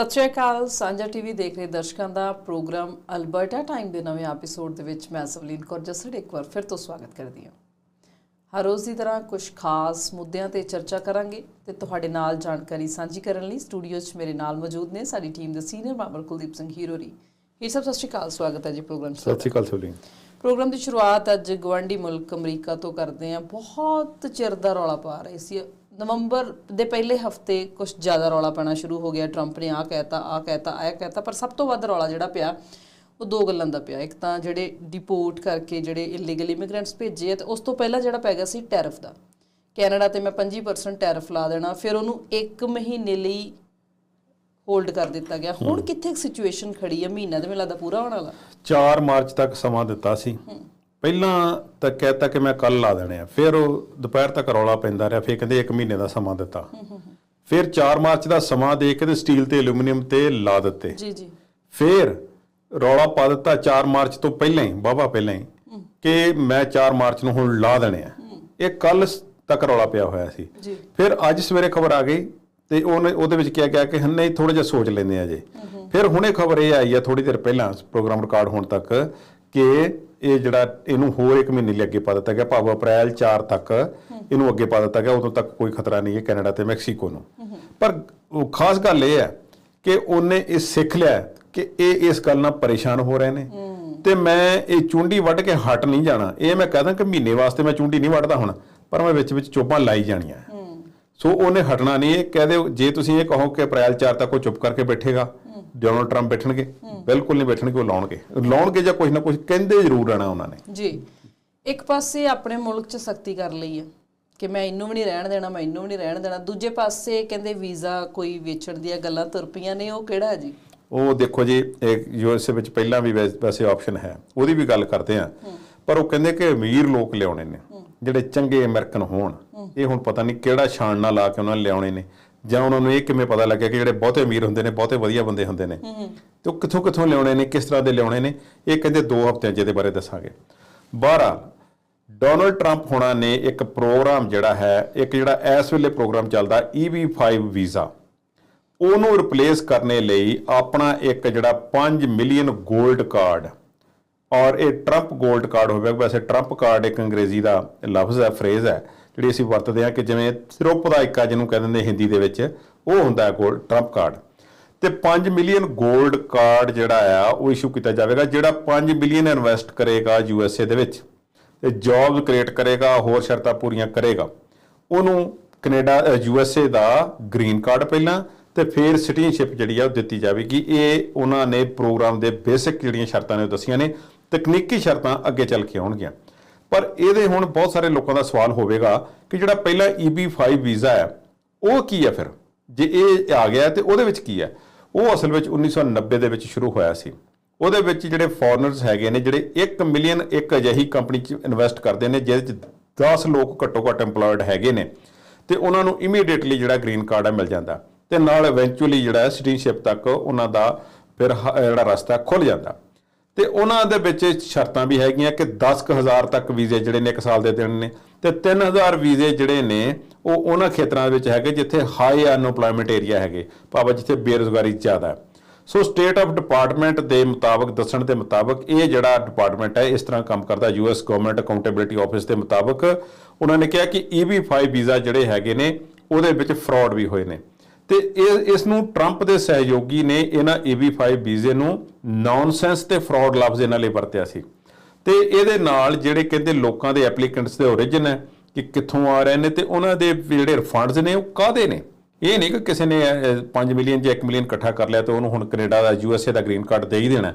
ਸਤਿ ਸ਼੍ਰੀ ਅਕਾਲ ਸਾਂਝਾ ਟੀਵੀ ਦੇਖ ਰਹੇ ਦਰਸ਼ਕਾਂ ਦਾ ਪ੍ਰੋਗਰਾਮ ਅਲਬਰਟਾ ਟਾਈਮ ਦੇ ਨਵੇਂ ਐਪੀਸੋਡ ਦੇ ਵਿੱਚ ਮੈਂ ਸਵਲੀਨ ਕੌਰ ਜਸੜ ਇੱਕ ਵਾਰ ਫਿਰ ਤੋਂ ਸਵਾਗਤ ਕਰਦੀ ਹਾਂ। ਹਰ ਰੋਜ਼ ਦੀ ਤਰ੍ਹਾਂ ਕੁਝ ਖਾਸ ਮੁੱਦਿਆਂ ਤੇ ਚਰਚਾ ਕਰਾਂਗੇ ਤੇ ਤੁਹਾਡੇ ਨਾਲ ਜਾਣਕਾਰੀ ਸਾਂਝੀ ਕਰਨ ਲਈ ਸਟੂਡੀਓ 'ਚ ਮੇਰੇ ਨਾਲ ਮੌਜੂਦ ਨੇ ਸਾਡੀ ਟੀਮ ਦੇ ਸੀਨੀਅਰ ਮੈਂਬਰ ਕੁਲਦੀਪ ਸਿੰਘ ਹੀਰੋਰੀ। ਇਹ ਸਭ ਸਤਿ ਸ਼੍ਰੀ ਅਕਾਲ ਸਵਾਗਤ ਹੈ ਜੀ ਪ੍ਰੋਗਰਾਮ 'ਚ ਸਤਿ ਸ਼੍ਰੀ ਅਕਾਲ ਸੋਲੀ ਪ੍ਰੋਗਰਾਮ ਦੀ ਸ਼ੁਰੂਆਤ ਅੱਜ ਗਵਾਂਡੀ ਮੁਲਕ ਅਮਰੀਕਾ ਤੋਂ ਕਰਦੇ ਹਾਂ। ਬਹੁਤ ਚਿਰ ਦਾ ਰੌਲਾ ਪਾ ਰਹੇ ਸੀ। ਨਵੰਬਰ ਦੇ ਪਹਿਲੇ ਹਫ਼ਤੇ ਕੁਝ ਜ਼ਿਆਦਾ ਰੌਲਾ ਪੈਣਾ ਸ਼ੁਰੂ ਹੋ ਗਿਆ। ਟਰੰਪ ਨੇ ਆਹ ਕਹਿਤਾ ਆਹ ਕਹਿਤਾ ਆਹ ਕਹਿਤਾ ਪਰ ਸਭ ਤੋਂ ਵੱਧ ਰੌਲਾ ਜਿਹੜਾ ਪਿਆ ਉਹ ਦੋ ਗੱਲਾਂ ਦਾ ਪਿਆ। ਇੱਕ ਤਾਂ ਜਿਹੜੇ ਡਿਪੋਰਟ ਕਰਕੇ ਜਿਹੜੇ ਇਲੀਗਲ ਇਮੀਗ੍ਰੈਂਟਸ ਭੇਜੇ ਆ ਤੇ ਉਸ ਤੋਂ ਪਹਿਲਾਂ ਜਿਹੜਾ ਪੈ ਗਿਆ ਸੀ ਟੈਰਿਫ ਦਾ। ਕੈਨੇਡਾ ਤੇ ਮੈਂ 25% ਟੈਰਿਫ ਲਾ ਦੇਣਾ ਫਿਰ ਉਹਨੂੰ 1 ਮਹੀਨੇ ਲਈ ਹੋਲਡ ਕਰ ਦਿੱਤਾ ਗਿਆ। ਹੁਣ ਕਿੱਥੇ ਸਿਚੁਏਸ਼ਨ ਖੜੀ ਹੈ ਮਹੀਨਾ ਦੇ ਮੈਨੂੰ ਲੱਗਦਾ ਪੂਰਾ ਹੋਣ ਵਾਲਾ। 4 ਮਾਰਚ ਤੱਕ ਸਮਾਂ ਦਿੱਤਾ ਸੀ। ਪਹਿਲਾਂ ਤਾਂ ਕਹਿਤਾ ਕਿ ਮੈਂ ਕੱਲ ਲਾ ਦੇਣੇ ਆ ਫਿਰ ਉਹ ਦੁਪਹਿਰ ਤੱਕ ਰੌਲਾ ਪੈਂਦਾ ਰਿਹਾ ਫਿਰ ਕਹਿੰਦੇ 1 ਮਹੀਨੇ ਦਾ ਸਮਾਂ ਦਿੱਤਾ। ਫਿਰ 4 ਮਾਰਚ ਦਾ ਸਮਾਂ ਦੇ ਕੇ ਤੇ ਸਟੀਲ ਤੇ ਐਲੂਮੀਨੀਅਮ ਤੇ ਲਾ ਦਿੱਤੇ। ਜੀ ਜੀ। ਫਿਰ ਰੌਲਾ ਪਾ ਦਿੱਤਾ 4 ਮਾਰਚ ਤੋਂ ਪਹਿਲਾਂ ਹੀ ਬਾਬਾ ਪਹਿਲਾਂ ਹੀ ਕਿ ਮੈਂ 4 ਮਾਰਚ ਨੂੰ ਹੁਣ ਲਾ ਦੇਣੇ ਆ। ਇਹ ਕੱਲ ਤੱਕ ਰੌਲਾ ਪਿਆ ਹੋਇਆ ਸੀ। ਜੀ। ਫਿਰ ਅੱਜ ਸਵੇਰੇ ਖਬਰ ਆ ਗਈ ਤੇ ਉਹਨੇ ਉਹਦੇ ਵਿੱਚ ਕਿਹਾ ਗਿਆ ਕਿ ਹੰਨੇ ਥੋੜਾ ਜਿਹਾ ਸੋਚ ਲੈਂਦੇ ਆ ਜੇ। ਫਿਰ ਹੁਣੇ ਖਬਰ ਇਹ ਆਈ ਆ ਥੋੜੀ ਦੇਰ ਪਹਿਲਾਂ ਪ੍ਰੋਗਰਾਮ ਰਿਕਾਰਡ ਹੋਣ ਤੱਕ ਕਿ ਇਹ ਜਿਹੜਾ ਇਹਨੂੰ ਹੋਰ ਇੱਕ ਮਹੀਨੇ ਲਈ ਅੱਗੇ ਪਾ ਦਿੱਤਾ ਗਿਆ ਭਾਵ ਅਪ੍ਰੈਲ 4 ਤੱਕ ਇਹਨੂੰ ਅੱਗੇ ਪਾ ਦਿੱਤਾ ਗਿਆ ਉਦੋਂ ਤੱਕ ਕੋਈ ਖਤਰਾ ਨਹੀਂ ਹੈ ਕੈਨੇਡਾ ਤੇ ਮੈਕਸੀਕੋ ਨੂੰ। ਪਰ ਉਹ ਖਾਸ ਗੱਲ ਇਹ ਹੈ ਕਿ ਉਹਨੇ ਇਹ ਸਿੱਖ ਲਿਆ ਕਿ ਇਹ ਇਸ ਗੱਲ ਨਾਲ ਪਰੇਸ਼ਾਨ ਹੋ ਰਹੇ ਨੇ। ਤੇ ਮੈਂ ਇਹ ਚੁੰਡੀ ਵੱਢ ਕੇ ਹਟ ਨਹੀਂ ਜਾਣਾ। ਇਹ ਮੈਂ ਕਹਦਾ ਕਿ ਮਹੀਨੇ ਵਾਸਤੇ ਮੈਂ ਚੁੰਡੀ ਨਹੀਂ ਵੱਢਦਾ ਹੁਣ ਪਰ ਮੈਂ ਵਿੱਚ ਵਿੱਚ ਚੋਪਾਂ ਲਾਈ ਜਾਣੀਆਂ। ਸੋ ਉਹਨੇ ਹਟਣਾ ਨਹੀਂ ਇਹ ਕਹਦੇ ਜੇ ਤੁਸੀਂ ਇਹ ਕਹੋ ਕਿ ਅਪ੍ਰੈਲ 4 ਤੱਕ ਉਹ ਚੁੱਪ ਕਰਕੇ ਬੈਠੇਗਾ ਡੋਨਲਡ ਟਰੰਪ ਬੈਠਣਗੇ ਬਿਲਕੁਲ ਨਹੀਂ ਬੈਠਣਗੇ ਉਹ ਲਾਉਣਗੇ। ਲਾਉਣਗੇ ਜਾਂ ਕੁਝ ਨਾ ਕੁਝ ਕਹਿੰਦੇ ਜ਼ਰੂਰ ਰਹਿਣਾ ਉਹਨਾਂ ਨੇ। ਜੀ। ਇੱਕ ਪਾਸੇ ਆਪਣੇ ਮੁਲਕ 'ਚ ਸਖਤੀ ਕਰ ਲਈ ਹੈ ਕਿ ਮੈਂ ਇਹਨੂੰ ਵੀ ਨਹੀਂ ਰਹਿਣ ਦੇਣਾ ਮੈਂ ਇਹਨੂੰ ਵੀ ਨਹੀਂ ਰਹਿਣ ਦੇਣਾ। ਦੂਜੇ ਪਾਸੇ ਕਹਿੰਦੇ ਵੀਜ਼ਾ ਕੋਈ ਵੇਚਣ ਦੀਆਂ ਗੱਲਾਂ ਤੁਰ ਪਈਆਂ ਨੇ ਉਹ ਕਿਹੜਾ ਜੀ? ਉਹ ਦੇਖੋ ਜੀ ਇੱਕ ਯੂਐਸਏ ਵਿੱਚ ਪਹਿਲਾਂ ਵੀ ਵੈਸ- ਵੈਸੇ ਆਪਸ਼ਨ ਹੈ ਉਹਦੀ ਵੀ ਗੱਲ ਕਰਦੇ ਆ ਪਰ ਉਹ ਕਹਿੰਦੇ ਕਿ ਅਮੀਰ ਲੋਕ ਲਿਆਉਣੇ ਨੇ ਜਿਹੜੇ ਚੰਗੇ ਅਮਰੀਕਨ ਹੋਣ। ਇਹ ਹੁਣ ਪਤਾ ਨਹੀਂ ਕਿਹੜਾ ਛਾਣ ਨਾਲ ਲਾ ਕੇ ਉਹਨਾਂ ਨੇ ਲਿਆਉਣੇ ਨੇ। ਜਾਂ ਉਹਨਾਂ ਨੂੰ ਇਹ ਕਿਵੇਂ ਪਤਾ ਲੱਗਿਆ ਕਿ ਜਿਹੜੇ ਬਹੁਤੇ ਅਮੀਰ ਹੁੰਦੇ ਨੇ ਬਹੁਤੇ ਵਧੀਆ ਬੰਦੇ ਹੁੰਦੇ ਨੇ। ਤੇ ਉਹ ਕਿੱਥੋਂ ਕਿੱਥੋਂ ਲਿਆਉਣੇ ਨੇ ਕਿਸ ਤਰ੍ਹਾਂ ਦੇ ਲਿਆਉਣੇ ਨੇ ਇਹ ਕਹਿੰਦੇ 2 ਹਫ਼ਤਿਆਂ 'ਚ ਇਹਦੇ ਬਾਰੇ ਦੱਸਾਂਗੇ। ਬਹਰਹਾਲ ਡੋਨਲਡ ਟਰੰਪ ਹੋਣਾ ਨੇ ਇੱਕ ਪ੍ਰੋਗਰਾਮ ਜਿਹੜਾ ਹੈ ਇੱਕ ਜਿਹੜਾ ਇਸ ਵੇਲੇ ਪ੍ਰੋਗਰਾਮ ਚੱਲਦਾ EB5 ਵੀਜ਼ਾ। ਉਹਨੂੰ ਰਿਪਲੇਸ ਕਰਨੇ ਲਈ ਆਪਣਾ ਇੱਕ ਜਿਹੜਾ 5 ਮਿਲੀਅਨ 골ਡ ਕਾਰਡ ਔਰ ਇਹ ਟਰੰਪ 골ਡ ਕਾਰਡ ਹੋਵੇਗਾ। ਵੈਸੇ ਟਰੰਪ ਕਾਰਡ ਇੱਕ ਅੰਗਰੇਜ਼ੀ ਦਾ ਲਫ਼ਜ਼ ਹੈ ਫਰੇਜ਼ ਹੈ। ਜਿਹੜੀ ਅਸੀਂ ਵਰਤਦੇ ਹਾਂ ਕਿ ਜਿਵੇਂ ਸਿਰੋਪ ਦਾ ਇੱਕਾ ਜਿਹਨੂੰ ਕਹਿ ਦਿੰਦੇ ਹਿੰਦੀ ਦੇ ਵਿੱਚ, ਉਹ ਹੁੰਦਾ ਹੈ 골ਡ ਟਰੰਪ ਕਾਰਡ ਤੇ 5 ਮਿਲੀਅਨ 골ਡ ਕਾਰਡ ਜਿਹੜਾ ਆ, ਉਹ ਇਸ਼ੂ ਕੀਤਾ ਜਾਵੇਗਾ, ਜਿਹੜਾ 5 ਮਿਲੀਅਨ ਇਨਵੈਸਟ ਕਰੇਗਾ ਯੂ ਐੱਸ ਏ ਦੇ ਵਿੱਚ ਤੇ ਜੌਬਸ ਕ੍ਰੀਏਟ ਕਰੇਗਾ, ਹੋਰ ਸ਼ਰਤਾਂ ਪੂਰੀਆਂ ਕਰੇਗਾ। ਉਹਨੂੰ ਕੈਨੇਡਾ ਏ ਦਾ ਗ੍ਰੀਨ ਕਾਰਡ ਪਹਿਲਾਂ ਤੇ ਫਿਰ ਸਿਟੀਜ਼ਨਸ਼ਿਪ ਜਿਹੜੀ ਆ ਉਹ ਦਿੱਤੀ ਜਾਵੇਗੀ। ਇਹ ਉਹਨਾਂ ਨੇ ਪ੍ਰੋਗਰਾਮ ਦੇ ਬੇਸਿਕ ਜਿਹੜੀਆਂ ਸ਼ਰਤਾਂ ਨੇ ਉਹ ਦੱਸੀਆਂ ਨੇ, ਤਕਨੀਕੀ ਸ਼ਰਤਾਂ ਅੱਗੇ ਚੱਲ ਕੇ ਆਉਣਗੀਆਂ। ਪਰ ਇਹਦੇ ਹੁਣ ਬਹੁਤ ਸਾਰੇ ਲੋਕਾਂ ਦਾ ਸਵਾਲ ਹੋਵੇਗਾ ਕਿ ਜਿਹੜਾ ਪਹਿਲਾ EB5 ਵੀਜ਼ਾ ਹੈ, ਉਹ ਕੀ ਹੈ ਫਿਰ? ਜੇ ਇਹ ਆ ਗਿਆ ਤੇ ਉਹਦੇ ਵਿੱਚ ਕੀ ਹੈ? ਉਹ ਅਸਲ ਵਿੱਚ 1990 ਦੇ ਵਿੱਚ ਸ਼ੁਰੂ ਹੋਇਆ ਸੀ। ਉਹਦੇ ਵਿੱਚ ਜਿਹੜੇ ਫੋਰਨਰਸ ਹੈਗੇ ਨੇ, ਜਿਹੜੇ 1 ਮਿਲੀਅਨ ਇੱਕ ਅਜਿਹੀ ਕੰਪਨੀ 'ਚ ਇਨਵੈਸਟ ਕਰਦੇ ਨੇ, ਜਿਹਦੇ 'ਚ 10 ਲੋਕ ਘੱਟੋ ਘੱਟ EMPLOYED ਹੈਗੇ ਨੇ, ਤੇ ਉਹਨਾਂ ਨੂੰ ਇਮੀਡੀਏਟਲੀ ਜਿਹੜਾ ਗ੍ਰੀਨ ਕਾਰਡ ਹੈ ਮਿਲ ਜਾਂਦਾ। ਤੇ ਨਾਲ ਇਵੈਂਚੁਅਲੀ ਜਿਹੜਾ ਸਿਟੀਜ਼ਨਸ਼ਿਪ ਤੱਕ ਉਹਨਾਂ ਦਾ ਫਿਰ ਹ- ਜਿਹੜਾ ਰਸਤਾ ਖੁੱਲ ਜਾਂਦਾ। ਤੇ ਉਹਨਾਂ ਦੇ ਵਿੱਚ ਸ਼ਰਤਾਂ ਵੀ ਹੈਗੀਆਂ ਕਿ 10000 ਤੱਕ ਵੀਜ਼ੇ ਜਿਹੜੇ ਨੇ ਇੱਕ ਸਾਲ ਦੇ ਦੇਣੇ ਨੇ ਤੇ 3000 ਵੀਜ਼ੇ ਜਿਹੜੇ ਨੇ ਉਹ ਉਹਨਾਂ ਖੇਤਰਾਂ ਦੇ ਵਿੱਚ ਹੈਗੇ ਜਿੱਥੇ ਹਾਈ ਅਨਪਲੋਇਮੈਂਟ ਏਰੀਆ ਹੈਗੇ, ਭਾਵੇਂ ਜਿੱਥੇ ਬੇਰੁਜ਼ਗਾਰੀ ਜ਼ਿਆਦਾ ਸੋ ਸਟੇਟ ਆਫ ਡਿਪਾਰਟਮੈਂਟ ਦੇ ਮੁਤਾਬਕ, ਦੱਸਣ ਦੇ ਮੁਤਾਬਕ ਇਹ ਜਿਹੜਾ ਡਿਪਾਰਟਮੈਂਟ ਹੈ, ਇਸ ਤਰ੍ਹਾਂ ਕੰਮ ਕਰਦਾ ਯੂਐਸ ਗਵਰਨਮੈਂਟ ਅਕਾਊਂਟੇਬਿਲਟੀ ਆਫਿਸ ਦੇ ਮੁਤਾਬਕ, ਉਹਨਾਂ ਨੇ ਕਿਹਾ ਕਿ EB5 ਵੀਜ਼ਾ ਜਿਹੜੇ ਹੈਗੇ ਨੇ, ਉਹਦੇ ਵਿੱਚ ਫਰਾਡ ਵੀ ਹੋਏ ਨੇ। ਤੇ ਇਸ ਨੂੰ ਟਰੰਪ ਦੇ ਸਹਿਯੋਗੀ ਨੇ ਇਹਨਾਂ EB5 ਵੀਜ਼ੇ ਨੂੰ ਨੌਨਸੈਂਸ ਤੇ ਫਰਾਡ ਲਫ਼ਜ਼ ਇਹਨਾਂ ਲਈ ਵਰਤਿਆ ਸੀ। ਤੇ ਇਹਦੇ ਨਾਲ ਜਿਹੜੇ ਕਹਿੰਦੇ ਲੋਕਾਂ ਦੇ ਐਪਲੀਕੈਂਟਸ ਦੇ origin ਹੈ ਕਿ ਕਿੱਥੋਂ ਆ ਰਹੇ ਨੇ ਤੇ ਉਹਨਾਂ ਦੇ ਜਿਹੜੇ ਰਿਫੰਡਸ ਨੇ ਉਹ ਕਾਦੇ ਨੇ? ਇਹ ਨਹੀਂ ਕਿ ਕਿਸੇ ਨੇ 5 ਮਿਲੀਅਨ ਜਾਂ 1 ਮਿਲੀਅਨ ਇਕੱਠਾ ਕਰ ਲਿਆ ਤੇ ਉਹਨੂੰ ਹੁਣ ਕੈਨੇਡਾ ਦਾ ਯੂਐਸਏ ਦਾ ਗ੍ਰੀਨ ਕਾਰਡ ਦੇ ਹੀ ਦੇਣਾ।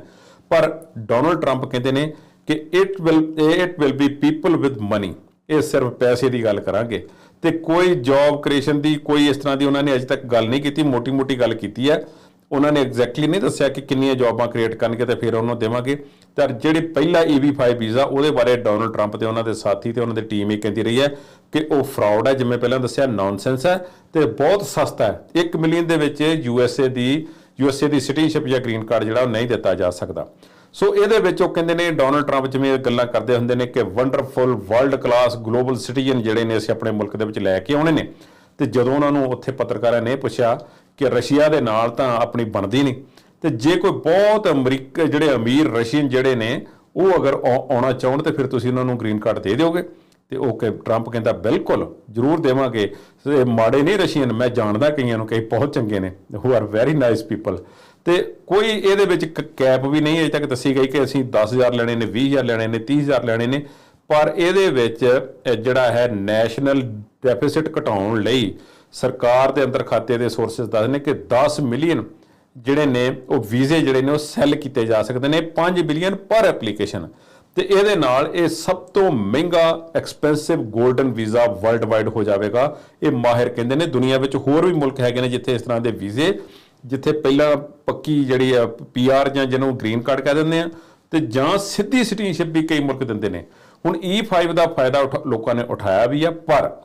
ਪਰ ਡੋਨਲਡ ਟਰੰਪ ਕਹਿੰਦੇ ਨੇ ਕਿ it will it will be people with money ਇਹ ਸਿਰਫ ਪੈਸੇ ਦੀ ਗੱਲ ਕਰਾਂਗੇ। ਤੇ ਕੋਈ ਜੌਬ ਕ੍ਰੀਏਸ਼ਨ ਦੀ ਕੋਈ ਇਸ ਤਰ੍ਹਾਂ ਦੀ ਉਹਨਾਂ ਨੇ ਅਜੇ ਤੱਕ ਗੱਲ ਨਹੀਂ ਕੀਤੀ, ਮੋਟੀ-ਮੋਟੀ ਗੱਲ ਕੀਤੀ ਹੈ। ਉਹਨਾਂ ਨੇ ਐਗਜ਼ੈਕਟਲੀ ਨਹੀਂ ਦੱਸਿਆ ਕਿ ਕਿੰਨੀਆਂ ਜੌਬਾਂ ਕ੍ਰੀਏਟ ਕਰਨਗੇ ਤੇ ਫਿਰ ਉਹਨੂੰ ਦੇਵਾਂਗੇ। ਤਾਂ ਜਿਹੜੇ ਪਹਿਲਾ EB5 ਵੀਜ਼ਾ, ਉਹਦੇ ਬਾਰੇ ਡੋਨਲਡ ਟਰੰਪ ਤੇ ਉਹਨਾਂ ਦੇ ਸਾਥੀ ਤੇ ਉਹਨਾਂ ਦੀ ਟੀਮ ਇਹ ਕਹਿੰਦੀ ਰਹੀ ਹੈ ਕਿ ਉਹ ਫਰਾਡ ਹੈ, ਜਿਵੇਂ ਪਹਿਲਾਂ ਦੱਸਿਆ ਨੌਨਸੈਂਸ ਹੈ ਤੇ ਬਹੁਤ ਸਸਤਾ ਹੈ। 1 ਮਿਲੀਅਨ ਦੇ ਵਿੱਚ ਯੂਐਸਏ ਦੀ ਯੂਐਸਏ ਦੀ ਸਿਟੀਜ਼ਨਸ਼ਿਪ ਜਾਂ ਗ੍ਰੀਨ ਕਾਰਡ ਜਿਹੜਾ ਉਹ ਨਹੀਂ ਦਿੱਤਾ ਜਾ ਸਕਦਾ। ਸੋ ਇਹਦੇ ਵਿੱਚ ਉਹ ਕਹਿੰਦੇ ਨੇ ਡੋਨਲਡ ਟਰੰਪ ਜਿਵੇਂ ਗੱਲਾਂ ਕਰਦੇ ਹੁੰਦੇ ਨੇ ਕਿ wonderful world class global citizen ਜਿਹੜੇ ਨੇ ਅਸੀਂ ਆਪਣੇ ਮੁਲਕ ਦੇ ਵਿੱਚ ਲੈ ਕੇ ਆਉਣੇ ਨੇ। ਤੇ ਜਦੋਂ ਉਹਨਾਂ ਨੂੰ ਉੱਥੇ ਪੱਤਰਕਾਰਾਂ ਨੇ ਪੁੱਛਿਆ ਕਿ ਰਸ਼ੀਆ ਦੇ ਨਾਲ ਤਾਂ ਆਪਣੀ ਬਣਦੀ ਨਹੀਂ, ਤੇ ਜੇ ਕੋਈ ਬਹੁਤ ਅਮਰੀਕ, ਜਿਹੜੇ ਅਮੀਰ ਰਸ਼ੀਅਨ ਜਿਹੜੇ ਨੇ, ਉਹ ਅਗਰ ਆਉ- ਆਉਣਾ ਚਾਹਣ ਤੇ ਫਿਰ ਤੁਸੀਂ ਉਹਨਾਂ ਨੂੰ ਗ੍ਰੀਨ ਕਾਰਡ ਦੇ ਦਿਓਗੇ। ਤੇ ਉਹ ਕਿ ਟਰੰਪ ਕਹਿੰਦਾ, ਬਿਲਕੁਲ, ਜ਼ਰੂਰ ਦੇਵਾਂਗੇ। ਇਹ ਮਾੜੇ ਨਹੀਂ ਰਸ਼ੀਅਨ, ਮੈਂ ਜਾਣਦਾ ਕਈਆਂ ਨੂੰ ਕਈ ਬਹੁਤ ਚੰਗੇ ਨੇ who are very nice people ਤੇ ਕੋਈ ਇਹਦੇ ਵਿੱਚ ਕ- ਕੈਪ ਵੀ ਨਹੀਂ ਅਜੇ ਤੱਕ ਦੱਸੀ ਗਈ ਕਿ ਅਸੀਂ 10000 ਲੈਣੇ ਨੇ 20000 ਲੈਣੇ ਨੇ 30000 ਲੈਣੇ ਨੇ, ਪਰ ਇਹਦੇ ਵਿੱਚ ਜਿਹੜਾ ਹੈ ਨੈਸ਼ਨਲ ਡੈਫਿਸਿਟ ਘਟਾਉਣ ਲਈ ਸਰਕਾਰ ਦੇ ਅੰਦਰ ਖਾਤੇ ਦੇ ਸੋਰਸਸ ਦੱਸਦੇ ਨੇ ਕਿ 10 ਮਿਲੀਅਨ ਜਿਹੜੇ ਨੇ, ਉਹ ਵੀਜ਼ੇ ਜਿਹੜੇ ਨੇ, ਉਹ ਸੈੱਲ ਕੀਤੇ ਜਾ ਸਕਦੇ ਨੇ 5 ਬਿਲੀਅਨ ਪਰ ਐਪਲੀਕੇਸ਼ਨ ਤੇ ਇਹਦੇ ਨਾਲ ਇਹ ਸਭ ਤੋਂ ਮਹਿੰਗਾ expensive golden visa worldwide ਹੋ ਜਾਵੇਗਾ। ਇਹ ਮਾਹਿਰ ਕਹਿੰਦੇ ਨੇ, ਦੁਨੀਆ ਵਿੱਚ ਹੋਰ ਵੀ ਮੁਲਕ ਹੈਗੇ ਨੇ ਜਿੱਥੇ ਇਸ ਤਰ੍ਹਾਂ ਦੇ ਵੀਜ਼ੇ ਜਿੱਥੇ ਪਹਿਲਾਂ ਪੱਕੀ ਜਿਹੜੀ ਆ ਪੀਆਰ ਜਾਂ ਜਿਹਨੂੰ ਗ੍ਰੀਨ ਕਾਰਡ ਕਹਿ ਦਿੰਦੇ ਆ, ਤੇ ਜਾਂ ਸਿੱਧੀ ਸਿਟੀਜ਼ਨਸ਼ਿਪ ਵੀ ਕਈ ਮੁਲਕ ਦਿੰਦੇ ਨੇ। ਹੁਣ E5 ਦਾ ਫਾਇਦਾ ਉਠਾ- ਲੋਕਾਂ ਨੇ ਉਠਾਇਆ ਵੀ ਆ, ਪਰ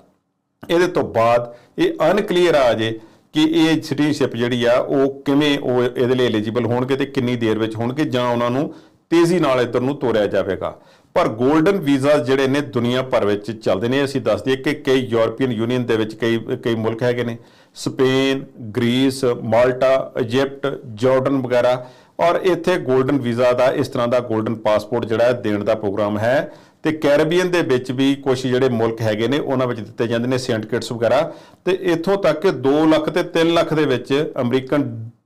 ਇਹਦੇ ਤੋਂ ਬਾਅਦ ਇਹ ਅਨਕਲੀਅਰ ਆ ਜੇ ਕਿ ਇਹ ਸਿਟੀਜ਼ਨਸ਼ਿਪ ਜਿਹੜੀ ਆ, ਉਹ ਕਿਵੇਂ ਉਹ ਇਹਦੇ ਲਈ ਐਲੀਜੀਬਲ ਹੋਣਗੇ ਤੇ ਕਿੰਨੀ ਦੇਰ ਵਿੱਚ ਹੋਣਗੇ, ਜਾਂ ਉਹਨਾਂ ਨੂੰ ਤੇਜ਼ੀ ਨਾਲ ਇੱਧਰ ਨੂੰ ਤੋਰਿਆ ਜਾਵੇਗਾ। ਪਰ 골ਡਨ ਵੀਜ਼ਾ ਜਿਹੜੇ ਨੇ ਦੁਨੀਆ ਭਰ ਵਿੱਚ ਚੱਲਦੇ ਨੇ, ਅਸੀਂ ਦੱਸ ਦਈਏ ਕਿ ਕਈ ਯੂਰਪੀਅਨ ਯੂਨੀਅਨ ਦੇ ਵਿੱਚ ਕਈ ਕਈ ਮੁਲਕ ਹੈਗੇ ਨੇ। Spain, Greece, Malta, Egypt, Jordan ਵਗੈਰਾ। ਔਰ ਇੱਥੇ 골ਡਨ ਵੀਜ਼ਾ ਦਾ, ਇਸ ਤਰ੍ਹਾਂ ਦਾ 골ਡਨ ਪਾਸਪੋਰਟ ਜਿਹੜਾ ਦੇਣ ਦਾ ਪ੍ਰੋਗਰਾਮ ਹੈ। ਤੇ ਕੈਰੀਬੀਅਨ ਦੇ ਵਿੱਚ ਵੀ ਕੁਝ ਜਿਹੜੇ ਮੁਲਕ ਹੈਗੇ ਨੇ, ਉਹਨਾਂ ਵਿੱਚ ਦਿੱਤੇ ਜਾਂਦੇ ਨੇ ਸੇਂਟ ਵਗੈਰਾ। ਤੇ ਇੱਥੋਂ ਤੱਕ ਕਿ 2 ਲੱਖ ਤੇ 3 ਲੱਖ ਦੇ ਵਿੱਚ ਅਮਰੀਕਨ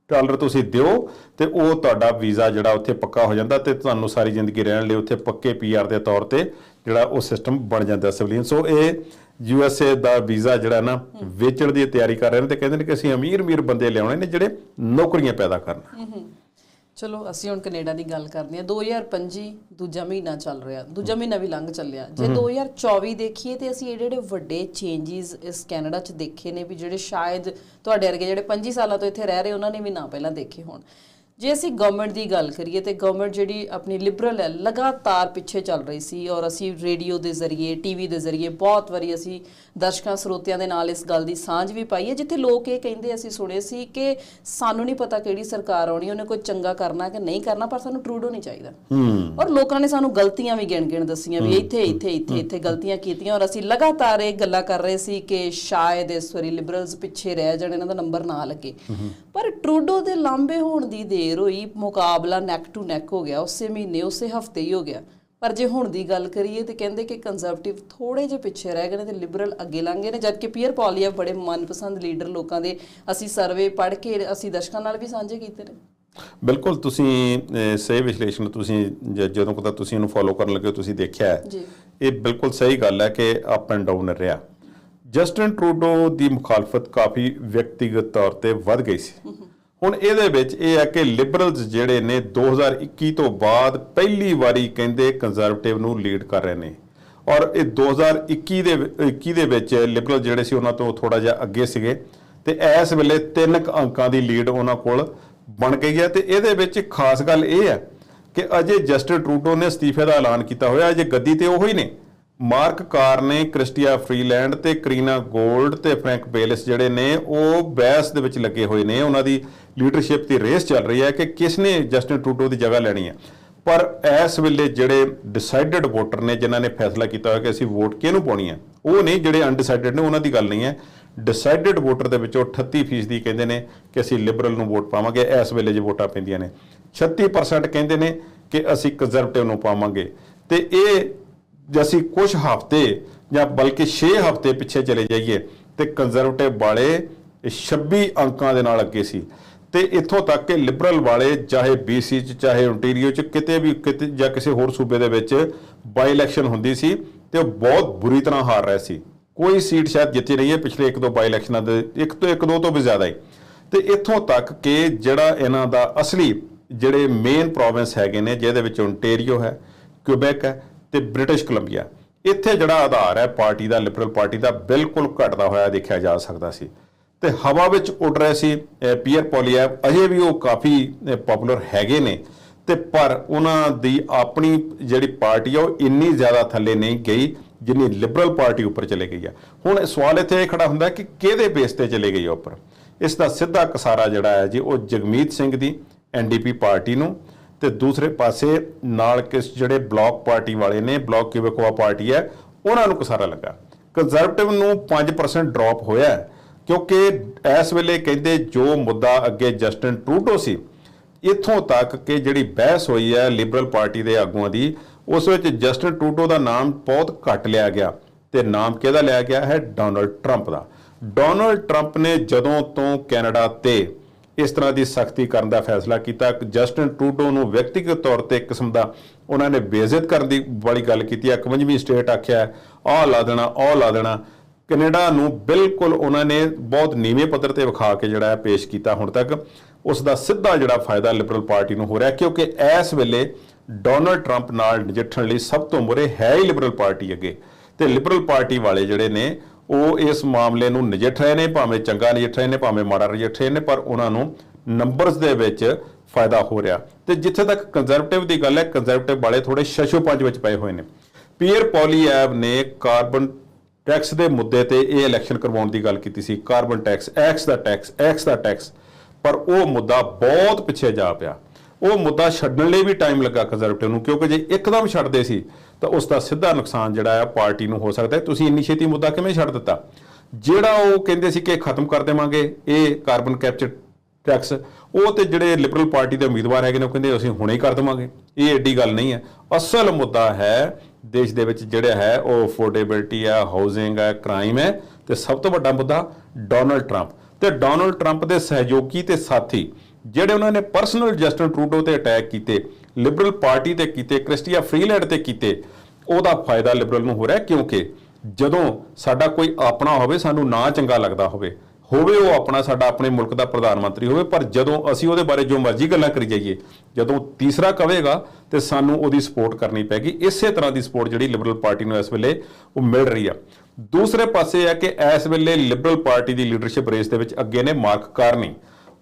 ਡਾਲਰ ਤੁਸੀਂ ਦਿਓ, ਤੇ ਉਹ ਤੁਹਾਡਾ ਵੀਜ਼ਾ ਜਿਹੜਾ ਉੱਥੇ ਪੱਕਾ ਹੋ ਜਾਂਦਾ ਤੇ ਤੁਹਾਨੂੰ ਸਾਰੀ ਜ਼ਿੰਦਗੀ ਰਹਿਣ ਲਈ ਉੱਥੇ ਪੱਕੇ ਪੀਆਰ ਦੇ ਤੌਰ ਤੇ ਜਿਹੜਾ ਉਹ ਸਿਸਟਮ ਬਣ ਜਾਂਦਾ ਸਿਵਲੀਅਨ। ਸੋ ਇਹ ਯੂਐਸਏ ਦਾ ਵੀਜ਼ਾ ਜਿਹੜਾ ਨਾ ਵੇਚਣ ਦੀ ਤਿਆਰੀ ਕਰ ਰਹੇ ਨੇ ਤੇ ਕਹਿੰਦੇ ਨੇ ਕਿ ਅਸੀਂ ਅਮੀਰ ਅਮੀਰ ਬੰਦੇ ਲਿਆਉਣੇ ਨੇ ਜਿਹੜੇ ਨੌਕਰੀਆਂ ਪੈਦਾ ਕਰਨ। ਚਲੋ ਅਸੀਂ ਹੁਣ ਕੈਨੇਡਾ ਦੀ ਗੱਲ ਕਰਦੇ ਹਾਂ 2025 ਦੂਜਾ ਮਹੀਨਾ ਚੱਲ ਰਿਹਾ। ਦੂਜਾ ਮਹੀਨਾ ਵੀ ਲੰਘ ਚੱਲਿਆ। ਜੇ 2024 ਦੇਖੀਏ ਤੇ ਅਸੀਂ ਜਿਹੜੇ ਜਿਹੜੇ ਵੱਡੇ ਚੇਂਜਸ ਇਸ ਕੈਨੇਡਾ 'ਚ ਦੇਖੇ ਨੇ ਵੀ ਜਿਹੜੇ ਸ਼ਾਇਦ ਤੁਹਾਡੇ ਵਰਗੇ ਜਿਹੜੇ 25 ਸਾਲਾਂ ਤੋਂ ਇੱਥੇ ਰਹਿ ਰਹੇ ਉਹਨਾਂ ਨੇ ਵੀ ਨਾ ਪਹਿਲਾਂ ਦੇਖੇ ਹੋਣ। ਜੇ ਅਸੀਂ ਗਵਰਨਮੈਂਟ ਦੀ ਗੱਲ ਕਰੀਏ ਤੇ ਗਵਰਨਮੈਂਟ ਜਿਹੜੀ ਆਪਣੀ ਲਿਬਰਲ ਹੈ ਲਗਾਤਾਰ ਪਿੱਛੇ ਚੱਲ ਰਹੀ ਸੀ ਔਰ ਅਸੀਂ ਰੇਡੀਓ ਦੇ ਜ਼ਰੀਏ ਟੀਵੀ ਦੇ ਜ਼ਰੀਏ ਬਹੁਤ ਵਾਰੀ ਅਸੀਂ ਦਰਸ਼ਕਾਂ ਸਰੋਤਿਆਂ ਦੇ ਨਾਲ ਇਸ ਗੱਲ ਦੀ ਸਾਂਝ ਵੀ ਪਾਈ ਹੈ ਜਿੱਥੇ ਲੋਕ ਇਹ ਕਹਿੰਦੇ ਅਸੀਂ ਸੁਣੇ ਸੀ ਕਿ ਸਾਨੂੰ ਨਹੀਂ ਪਤਾ ਕਿਹੜੀ ਸਰਕਾਰ ਆਉਣੀ ਉਹਨੇ ਕੋਈ ਚੰਗਾ ਕਰਨਾ ਕਿ ਨਹੀਂ ਕਰਨਾ ਪਰ ਸਾਨੂੰ ਟਰੂਡੋ ਨਹੀਂ ਚਾਹੀਦਾ। ਔਰ ਲੋਕਾਂ ਨੇ ਸਾਨੂੰ ਗਲਤੀਆਂ ਵੀ ਗਿਣ ਗਿਣ ਦੱਸੀਆਂ ਵੀ ਇੱਥੇ ਇੱਥੇ ਇੱਥੇ ਇੱਥੇ ਗਲਤੀਆਂ ਕੀਤੀਆਂ ਔਰ ਅਸੀਂ ਲਗਾਤਾਰ ਇਹ ਗੱਲਾਂ ਕਰ ਰਹੇ ਸੀ ਕਿ ਸ਼ਾਇਦ ਇਸ ਵਾਰੀ ਲਿਬਰਲਸ ਪਿੱਛੇ ਰਹਿ ਜਾਣ ਇਹਨਾਂ ਦਾ ਨੰਬਰ ਨਾ ਲੱਗੇ। ਪਰ ਟਰੂਡੋ ਦੇ ਲਾਂਬੇ ਹੋਣ ਦੀ ਦੇਰ ਹੋਈ ਮੁਕਾਬਲਾ ਨੈਕ ਟੂ ਨੈਕ ਹੋ ਗਿਆ ਉਸੇ ਮਹੀਨੇ ਉਸੇ ਹਫ਼ਤੇ ਹੀ ਹੋ ਗਿਆ। ਪਰ ਜੇ ਹੁਣ ਦੀ ਗੱਲ ਕਰੀਏ ਤੇ ਕਹਿੰਦੇ ਕਿ ਕੰਜ਼ਰਵੇਟਿਵ ਥੋੜੇ ਜਿਹਾ ਪਿੱਛੇ ਰਹਿ ਗਏ ਨੇ ਤੇ ਲਿਬਰਲ ਅੱਗੇ ਲੰਘ ਨੇ ਜਦਕਿ ਪੀਅਰ ਪੌਲੀਆ ਬੜੇ ਮਨਪਸੰਦ ਲੀਡਰ ਲੋਕਾਂ ਦੇ ਅਸੀਂ ਸਰਵੇ ਪੜ੍ਹ ਕੇ ਅਸੀਂ ਦਰਸ਼ਕਾਂ ਨਾਲ ਵੀ ਸਾਂਝੇ ਕੀਤੇ ਨੇ। ਬਿਲਕੁਲ ਤੁਸੀਂ ਸਹੀ ਵਿਸ਼ਲੇਸ਼ਣ ਤੁਸੀਂ ਜਦੋਂ ਕਦਾ ਤੁਸੀਂ ਇਹਨੂੰ ਫੋਲੋ ਕਰਨ ਲੱਗੇ ਹੋ, ਤੁਸੀਂ ਦੇਖਿਆ ਹੈ। ਜੀ। ਇਹ ਬਿਲਕੁਲ ਸਹੀ ਗੱਲ ਹੈ ਕਿ ਅਪ ਐਂਡ ਡਾਊਨ ਰਿਹਾ। ਜਸਟਨ ਟਰੂਡੋ ਦੀ ਮੁਖਾਲਫਤ ਕਾਫੀ ਵਿਅਕਤੀਗਤ ਤੌਰ ਤੇ ਵੱਧ ਗਈ ਸੀ। ਹੁਣ ਇਹਦੇ ਵਿੱਚ ਇਹ ਹੈ ਕਿ ਲਿਬਰਲਸ ਜਿਹੜੇ ਨੇ 2021 ਤੋਂ ਬਾਅਦ ਪਹਿਲੀ ਵਾਰੀ ਕਹਿੰਦੇ ਕੰਜ਼ਰਵੇਟਿਵ ਨੂੰ ਲੀਡ ਕਰ ਰਹੇ ਨੇ। ਔਰ ਇਹ 2021 ਦੇ ਵਿ- 21 ਦੇ ਵਿੱਚ ਲਿਬਰਲ ਜਿਹੜੇ ਸੀ ਉਹਨਾਂ ਤੋਂ ਥੋੜਾ ਜਿਹਾ ਅੱਗੇ ਸੀਗੇ। ਤੇ ਇਸ ਵੇਲੇ ਤਿੰਨ ਕੁ ਅੰਕਾਂ ਦੀ ਲੀਡ ਉਹਨਾਂ ਕੋਲ ਬਣ ਗਈ ਹੈ। ਤੇ ਇਹਦੇ ਵਿੱਚ ਖਾਸ ਗੱਲ ਇਹ ਹੈ ਕਿ ਅਜੇ ਜਸਟਿਨ ਟਰੂਡੋ ਨੇ ਅਸਤੀਫੇ ਦਾ ਐਲਾਨ ਕੀਤਾ ਹੋਇਆ। ਅਜੇ ਗੱਦੀ ਤੇ ਉਹੀ ਨੇ। ਮਾਰਕ ਕਾਰ ਨੇ ਕ੍ਰਿਸਟੀਆ ਫਰੀਲੈਂਡ ਤੇ ਕਰੀਨਾ ਗੋਲਡ ਤੇ ਫ੍ਰੈਂਕ ਬੇਲਿਸ ਜਿਹੜੇ ਨੇ, ਉਹ ਬਹਿਸ ਦੇ ਵਿੱਚ ਲੱਗੇ ਹੋਏ ਨੇ। ਉਹਨਾਂ ਦੀ ਲੀਡਰਸ਼ਿਪ ਦੀ ਰੇਸ ਚੱਲ ਰਹੀ ਹੈ ਕਿ ਕਿਸ ਨੇ ਜਸਟਿਨ ਟਰੂਡੋ ਦੀ ਜਗ੍ਹਾ ਲੈਣੀ ਹੈ। ਪਰ ਇਸ ਵੇਲੇ ਜਿਹੜੇ ਡਿਸਾਈਡਡ ਵੋਟਰ ਨੇ, ਜਿਨ੍ਹਾਂ ਨੇ ਫੈਸਲਾ ਕੀਤਾ ਹੋਇਆ ਕਿ ਅਸੀਂ ਵੋਟ ਕਿਹਨੂੰ ਪਾਉਣੀ ਹੈ, ਉਹ ਨਹੀਂ ਜਿਹੜੇ ਅਨਡਿਸਾਈਡਡ ਨੇ, ਉਹਨਾਂ ਦੀ ਗੱਲ ਨਹੀਂ ਹੈ। ਡਿਸਾਈਡਡ ਵੋਟਰ ਦੇ ਵਿੱਚੋਂ 38% ਕਹਿੰਦੇ ਨੇ ਕਿ ਅਸੀਂ ਲਿਬਰਲ ਨੂੰ ਵੋਟ ਪਾਵਾਂਗੇ, ਇਸ ਵੇਲੇ ਜੇ ਵੋਟਾਂ ਪੈਂਦੀਆਂ ਨੇ। 36% ਕਹਿੰਦੇ ਨੇ ਕਿ ਅਸੀਂ ਕੰਜ਼ਰਵੇਟਿਵ ਨੂੰ ਪਾਵਾਂਗੇ। ਤੇ ਇਹ ਅਸੀਂ ਕੁਝ ਹਫ਼ਤੇ ਜਾਂ ਬਲਕਿ 6 ਹਫ਼ਤੇ ਪਿੱਛੇ ਚਲੇ ਜਾਈਏ, ਤੇ ਕੰਜ਼ਰਵੇਟਿਵ ਵਾਲੇ 26 ਅੰਕਾਂ ਦੇ ਨਾਲ ਅੱਗੇ ਸੀ। ਤੇ ਇੱਥੋਂ ਤੱਕ ਕਿ ਲਿਬਰਲ ਵਾਲੇ ਚਾਹੇ ਬੀਸੀ ਚ, ਚਾਹੇ ਓਨਟਾਰੀਓ ਚ, ਕਿਤੇ ਵੀ ਕਿਤੇ ਜਾਂ ਕਿਸੇ ਹੋਰ ਸੂਬੇ ਦੇ ਵਿੱਚ ਬਾਈ ਇਲੈਕਸ਼ਨ ਹੁੰਦੀ ਸੀ ਤੇ ਉਹ ਬਹੁਤ ਬੁਰੀ ਤਰ੍ਹਾਂ ਹਾਰ ਰਹੇ ਸੀ। ਕੋਈ ਸੀਟ ਸ਼ਾਇਦ ਜਿੱਤੀ ਰਹੀ ਹੈ, ਪਿਛਲੇ ਇੱਕ ਦੋ ਬਾਈ ਇਲੈਕਸ਼ਨਾਂ ਦੇ, ਇੱਕ ਤੋਂ ਇੱਕ ਦੋ ਤੋਂ ਵੀ ਜ਼ਿਆਦਾ ਹੀ। ਤੇ ਇੱਥੋਂ ਤੱਕ ਕਿ ਜਿਹੜਾ ਇਹਨਾਂ ਦਾ ਅਸਲੀ ਜਿਹੜੇ ਮੇਨ ਪ੍ਰੋਵਿੰਸ ਹੈਗੇ ਨੇ, ਜਿਹਦੇ ਵਿੱਚ ਓਨਟਾਰੀਓ ਹੈ ਕਿਊਬੈਕ ਹੈ ਤੇ ਬ੍ਰਿਟਿਸ਼ ਕੋਲੰਬੀਆ। ਇੱਥੇ ਜਿਹੜਾ ਆਧਾਰ ਹੈ, ਪਾਰਟੀ ਦਾ ਲਿਬਰਲ ਪਾਰਟੀ ਦਾ ਬਿਲਕੁਲ ਘਟਦਾ ਹੋਇਆ ਦੇਖਿਆ ਜਾ ਸਕਦਾ ਸੀ। ਤੇ ਹਵਾ ਵਿੱਚ ਉੱਡ ਰਹੇ ਸੀ ਪੀਅਰ ਪੋਲੀਐਵ ਅਜੇ ਵੀ ਉਹ ਕਾਫੀ ਪਪੂਲਰ ਹੈਗੇ ਨੇ। ਤੇ ਪਰ ਉਹਨਾਂ ਦੀ ਆਪਣੀ ਜਿਹੜੀ ਪਾਰਟੀ ਆ, ਉਹ ਇੰਨੀ ਜ਼ਿਆਦਾ ਥੱਲੇ ਨਹੀਂ ਗਈ, ਜਿੰਨੀ ਲਿਬਰਲ ਪਾਰਟੀ ਉੱਪਰ ਚਲੇ ਗਈ ਆ। ਹੁਣ ਸਵਾਲ ਇੱਥੇ ਇਹ ਖੜਾ ਹੁੰਦਾ ਕਿ ਕਿਹਦੇ ਬੇਸ ਤੇ ਚਲੇ ਗਈ ਆ ਉੱਪਰ? ਇਸ ਦਾ ਸਿੱਧਾ ਕਸਾਰਾ ਜਿਹੜਾ ਹੈ ਜੀ, ਉਹ ਜਗਮੀਤ ਸਿੰਘ ਦੀ ਐਨਡੀਪੀ ਪਾਰਟੀ ਨੂੰ। ਤੇ ਦੂਸਰੇ ਪਾਸੇ ਨਾਲ ਕਿਸ ਜਿਹੜੇ ਬਲਾਕ ਪਾਰਟੀ ਵਾਲੇ ਨੇ, ਬਲਾਕ ਕਿਊਬੇਕੋਆ ਪਾਰਟੀ ਹੈ, ਉਹਨਾਂ ਨੂੰ ਕਸਾਰਾ ਲੱਗਾ। ਕੰਜ਼ਰਵੇਟਿਵ ਨੂੰ 5% ਡ੍ਰੌਪ ਹੋਇਆ ਕਿਉਂਕਿ ਇਸ ਵੇਲੇ ਕਹਿੰਦੇ ਜੋ ਮੁੱਦਾ ਅੱਗੇ ਜਸਟਨ ਟਰੂਡੋ ਸੀ, ਇੱਥੋਂ ਤੱਕ ਕਿ ਜਿਹੜੀ ਬਹਿਸ ਹੋਈ ਹੈ ਲਿਬਰਲ ਪਾਰਟੀ ਦੇ ਆਗੂਆਂ ਦੀ, ਉਸ ਵਿੱਚ ਜਸਟਨ ਟਰੂਡੋ ਦਾ ਨਾਮ ਬਹੁਤ ਘੱਟ ਲਿਆ ਗਿਆ ਤੇ ਨਾਮ ਕਿਹਦਾ ਲਿਆ ਗਿਆ ਹੈ? ਡੋਨਲਡ ਟਰੰਪ ਦਾ। ਡੋਨਲਡ ਟਰੰਪ ਨੇ ਜਦੋਂ ਤੋਂ ਕੈਨੇਡਾ ਤੇ ਇਸ ਤਰ੍ਹਾਂ ਦੀ ਸਖਤੀ ਕਰਨ ਦਾ ਫੈਸਲਾ ਕੀਤਾ। ਕਿ ਜਸਟਨ ਟਰੂਡੋ ਨੂੰ ਵਿਅਕਤੀਗਤ ਤੌਰ ਤੇ ਇੱਕ ਕਿਸਮ ਦਾ ਉਹਨਾਂ ਨੇ ਬੇਇੱਜ਼ਤ ਕਰਨ ਦੀ ਵਾਲੀ ਗੱਲ ਕੀਤੀ। ਹੈ 51ਵੀਂ ਸਟੇਟ ਆਖਿਆ ਆਹ ਲਾ ਦੇਣਾ, ਆਹ ਲਾ ਦੇਣਾ। ਕੈਨੇਡਾ ਨੂੰ ਬਿਲਕੁਲ ਉਹਨਾਂ ਨੇ ਬਹੁਤ ਨੀਵੇਂ ਪੱਧਰ ਤੇ ਵਿਖਾ ਕੇ ਜਿਹੜਾ ਹੈ ਪੇਸ਼ ਕੀਤਾ ਹੁਣ ਤੱਕ। ਉਸ ਦਾ ਸਿੱਧਾ ਜਿਹੜਾ ਫਾਇਦਾ ਲਿਬਰਲ ਪਾਰਟੀ ਨੂੰ ਹੋ ਰਿਹਾ, ਕਿਉਂਕਿ ਇਸ ਵੇਲੇ ਡੋਨਲਡ ਟਰੰਪ ਨਾਲ ਨਜਿੱਠਣ ਲਈ ਸਭ ਤੋਂ ਮੁਰੇ ਹੈ ਹੀ ਲਿਬਰਲ ਪਾਰਟੀ ਅੱਗੇ। ਤੇ ਲਿਬਰਲ ਪਾਰਟੀ ਵਾਲੇ ਜਿਹੜੇ ਨੇ ਉਹ ਇਸ ਮਾਮਲੇ ਨੂੰ ਨਜਿੱਠ ਰਹੇ ਨੇ, ਭਾਵੇਂ ਚੰਗਾ ਨਜਿੱਠ ਰਹੇ ਨੇ, ਭਾਵੇਂ ਮਾੜਾ ਨਜਿੱਠ ਰਹੇ ਨੇ, ਪਰ ਉਹਨਾਂ ਨੂੰ ਨੰਬਰਸ ਦੇ ਵਿੱਚ ਫਾਇਦਾ ਹੋ ਰਿਹਾ। ਤੇ ਜਿੱਥੇ ਤੱਕ ਕੰਜ਼ਰਵੇਟਿਵ ਦੀ ਗੱਲ ਹੈ ਕੰਜ਼ਰਵੇਟਿਵ ਵਾਲੇ ਥੋੜੇ ਸ਼ਸ਼ੋ ਪੰਜ ਵਿੱਚ ਪਏ ਹੋਏ ਨੇ। ਪੀਅਰ ਪੋਲੀਐਵ ਨੇ ਕਾਰਬਨ ਟੈਕਸ ਦੇ ਮੁੱਦੇ ਤੇ ਇਹ ਇਲੈਕਸ਼ਨ ਕਰਵਾਉਣ ਦੀ ਗੱਲ ਕੀਤੀ ਸੀ। Carbon tax axe the tax axe the tax ਪਰ ਉਹ ਮੁੱਦਾ ਬਹੁਤ ਪਿੱਛੇ ਜਾ ਪਿਆ। ਉਹ ਮੁੱਦਾ ਛੱਡਣ ਲਈ ਵੀ ਟਾਈਮ ਲੱਗਾ ਕੰਜ਼ਰਵੇਟਿਵ ਨੂੰ, ਕਿਉਂਕਿ ਜੇ ਇੱਕਦਮ ਛੱਡਦੇ ਸੀ ਤਾਂ ਉਸ ਦਾ ਸਿੱਧਾ ਨੁਕਸਾਨ ਜਿਹੜਾ ਆ ਪਾਰਟੀ ਨੂੰ ਹੋ ਸਕਦਾ ਹੈ। ਤੁਸੀਂ ਇੰਨੀ ਛੇਤੀ ਮੁੱਦਾ ਕਿਵੇਂ ਛੱਡ ਦਿੱਤਾ? ਜਿਹੜਾ ਉਹ ਕਹਿੰਦੇ ਸੀ ਕਿ ਖਤਮ ਕਰ ਦੇਵਾਂਗੇ, ਇਹ ਕਾਰਬਨ ਕੈਪਚਰ ਟੈਕਸ ਉਹ ਤੇ ਜਿਹੜੇ ਲਿਬਰਲ ਪਾਰਟੀ ਦੇ ਉਮੀਦਵਾਰ ਹੈਗੇ ਨੇ, ਉਹ ਕਹਿੰਦੇ ਅਸੀਂ ਹੁਣੇ ਹੀ ਕਰ ਦੇਵਾਂਗੇ। ਇਹ ਏਡੀ ਗੱਲ ਨਹੀਂ ਹੈ। ਅਸਲ ਮੁੱਦਾ ਹੈ, ਦੇਸ਼ ਦੇ ਵਿੱਚ ਜਿਹੜਾ ਹੈ, ਉਹ ਅਫੋਰਡੇਬਿਲਟੀ ਹੈ ਹਾਊਸਿੰਗ ਹੈ ਕ੍ਰਾਈਮ ਹੈ, ਤੇ ਸਭ ਤੋਂ ਵੱਡਾ ਮੁੱਦਾ ਡੋਨਲਡ ਟਰੰਪ ਤੇ ਡੋਨਲਡ ਟਰੰਪ ਦੇ ਸਹਿਯੋਗੀ ਤੇ ਸਾਥੀ, ਜਿਹੜੇ ਉਹਨਾਂ ਨੇ ਪਰਸਨਲ ਜਸਟਨ ਟਰੂਡੋ ਤੇ ਅਟੈਕ ਕੀਤੇ ਲਿਬਰਲ ਪਾਰਟੀ ਤੇ ਕੀਤੇ ਕ੍ਰਿਸਟੀਆ ਫਰੀਲੈਂਡ ਤੇ ਕੀਤੇ ਉਹਦਾ ਫਾਇਦਾ ਲਿਬਰਲ ਨੂੰ ਹੋ ਰਿਹਾ ਕਿਉਂਕਿ ਜਦੋਂ ਸਾਡਾ ਕੋਈ ਆਪਣਾ ਹੋਵੇ, ਸਾਨੂੰ ਨਾ ਚੰਗਾ ਲੱਗਦਾ ਹੋਵੇ ਹੋਵੇ ਉਹ ਆਪਣਾ ਸਾਡਾ ਆਪਣੇ ਮੁਲਕ ਦਾ ਪ੍ਰਧਾਨ ਮੰਤਰੀ ਹੋਵੇ, ਪਰ ਜਦੋਂ ਅਸੀਂ ਉਹਦੇ ਬਾਰੇ ਜੋ ਮਰਜ਼ੀ ਗੱਲਾਂ ਕਰੀ ਜਾਈਏ, ਜਦੋਂ ਤੀਸਰਾ ਕਵੇਗਾ ਤੇ ਸਾਨੂੰ ਉਹਦੀ ਸਪੋਰਟ ਕਰਨੀ ਪੈਗੀ। ਇਸੇ ਤਰ੍ਹਾਂ ਦੀ ਸਪੋਰਟ ਜਿਹੜੀ ਲਿਬਰਲ ਪਾਰਟੀ ਨੂੰ ਇਸ ਵੇਲੇ ਉਹ ਮਿਲ ਰਹੀ ਆ। ਦੂਸਰੇ ਪਾਸੇ ਹੈ ਕਿ ਇਸ ਵੇਲੇ ਲਿਬਰਲ ਪਾਰਟੀ ਦੀ ਲੀਡਰਸ਼ਿਪ ਰੇਸ ਦੇ ਵਿੱਚ ਅੱਗੇ ਨੇ ਮਾਰਕ ਕਾਰਨੀ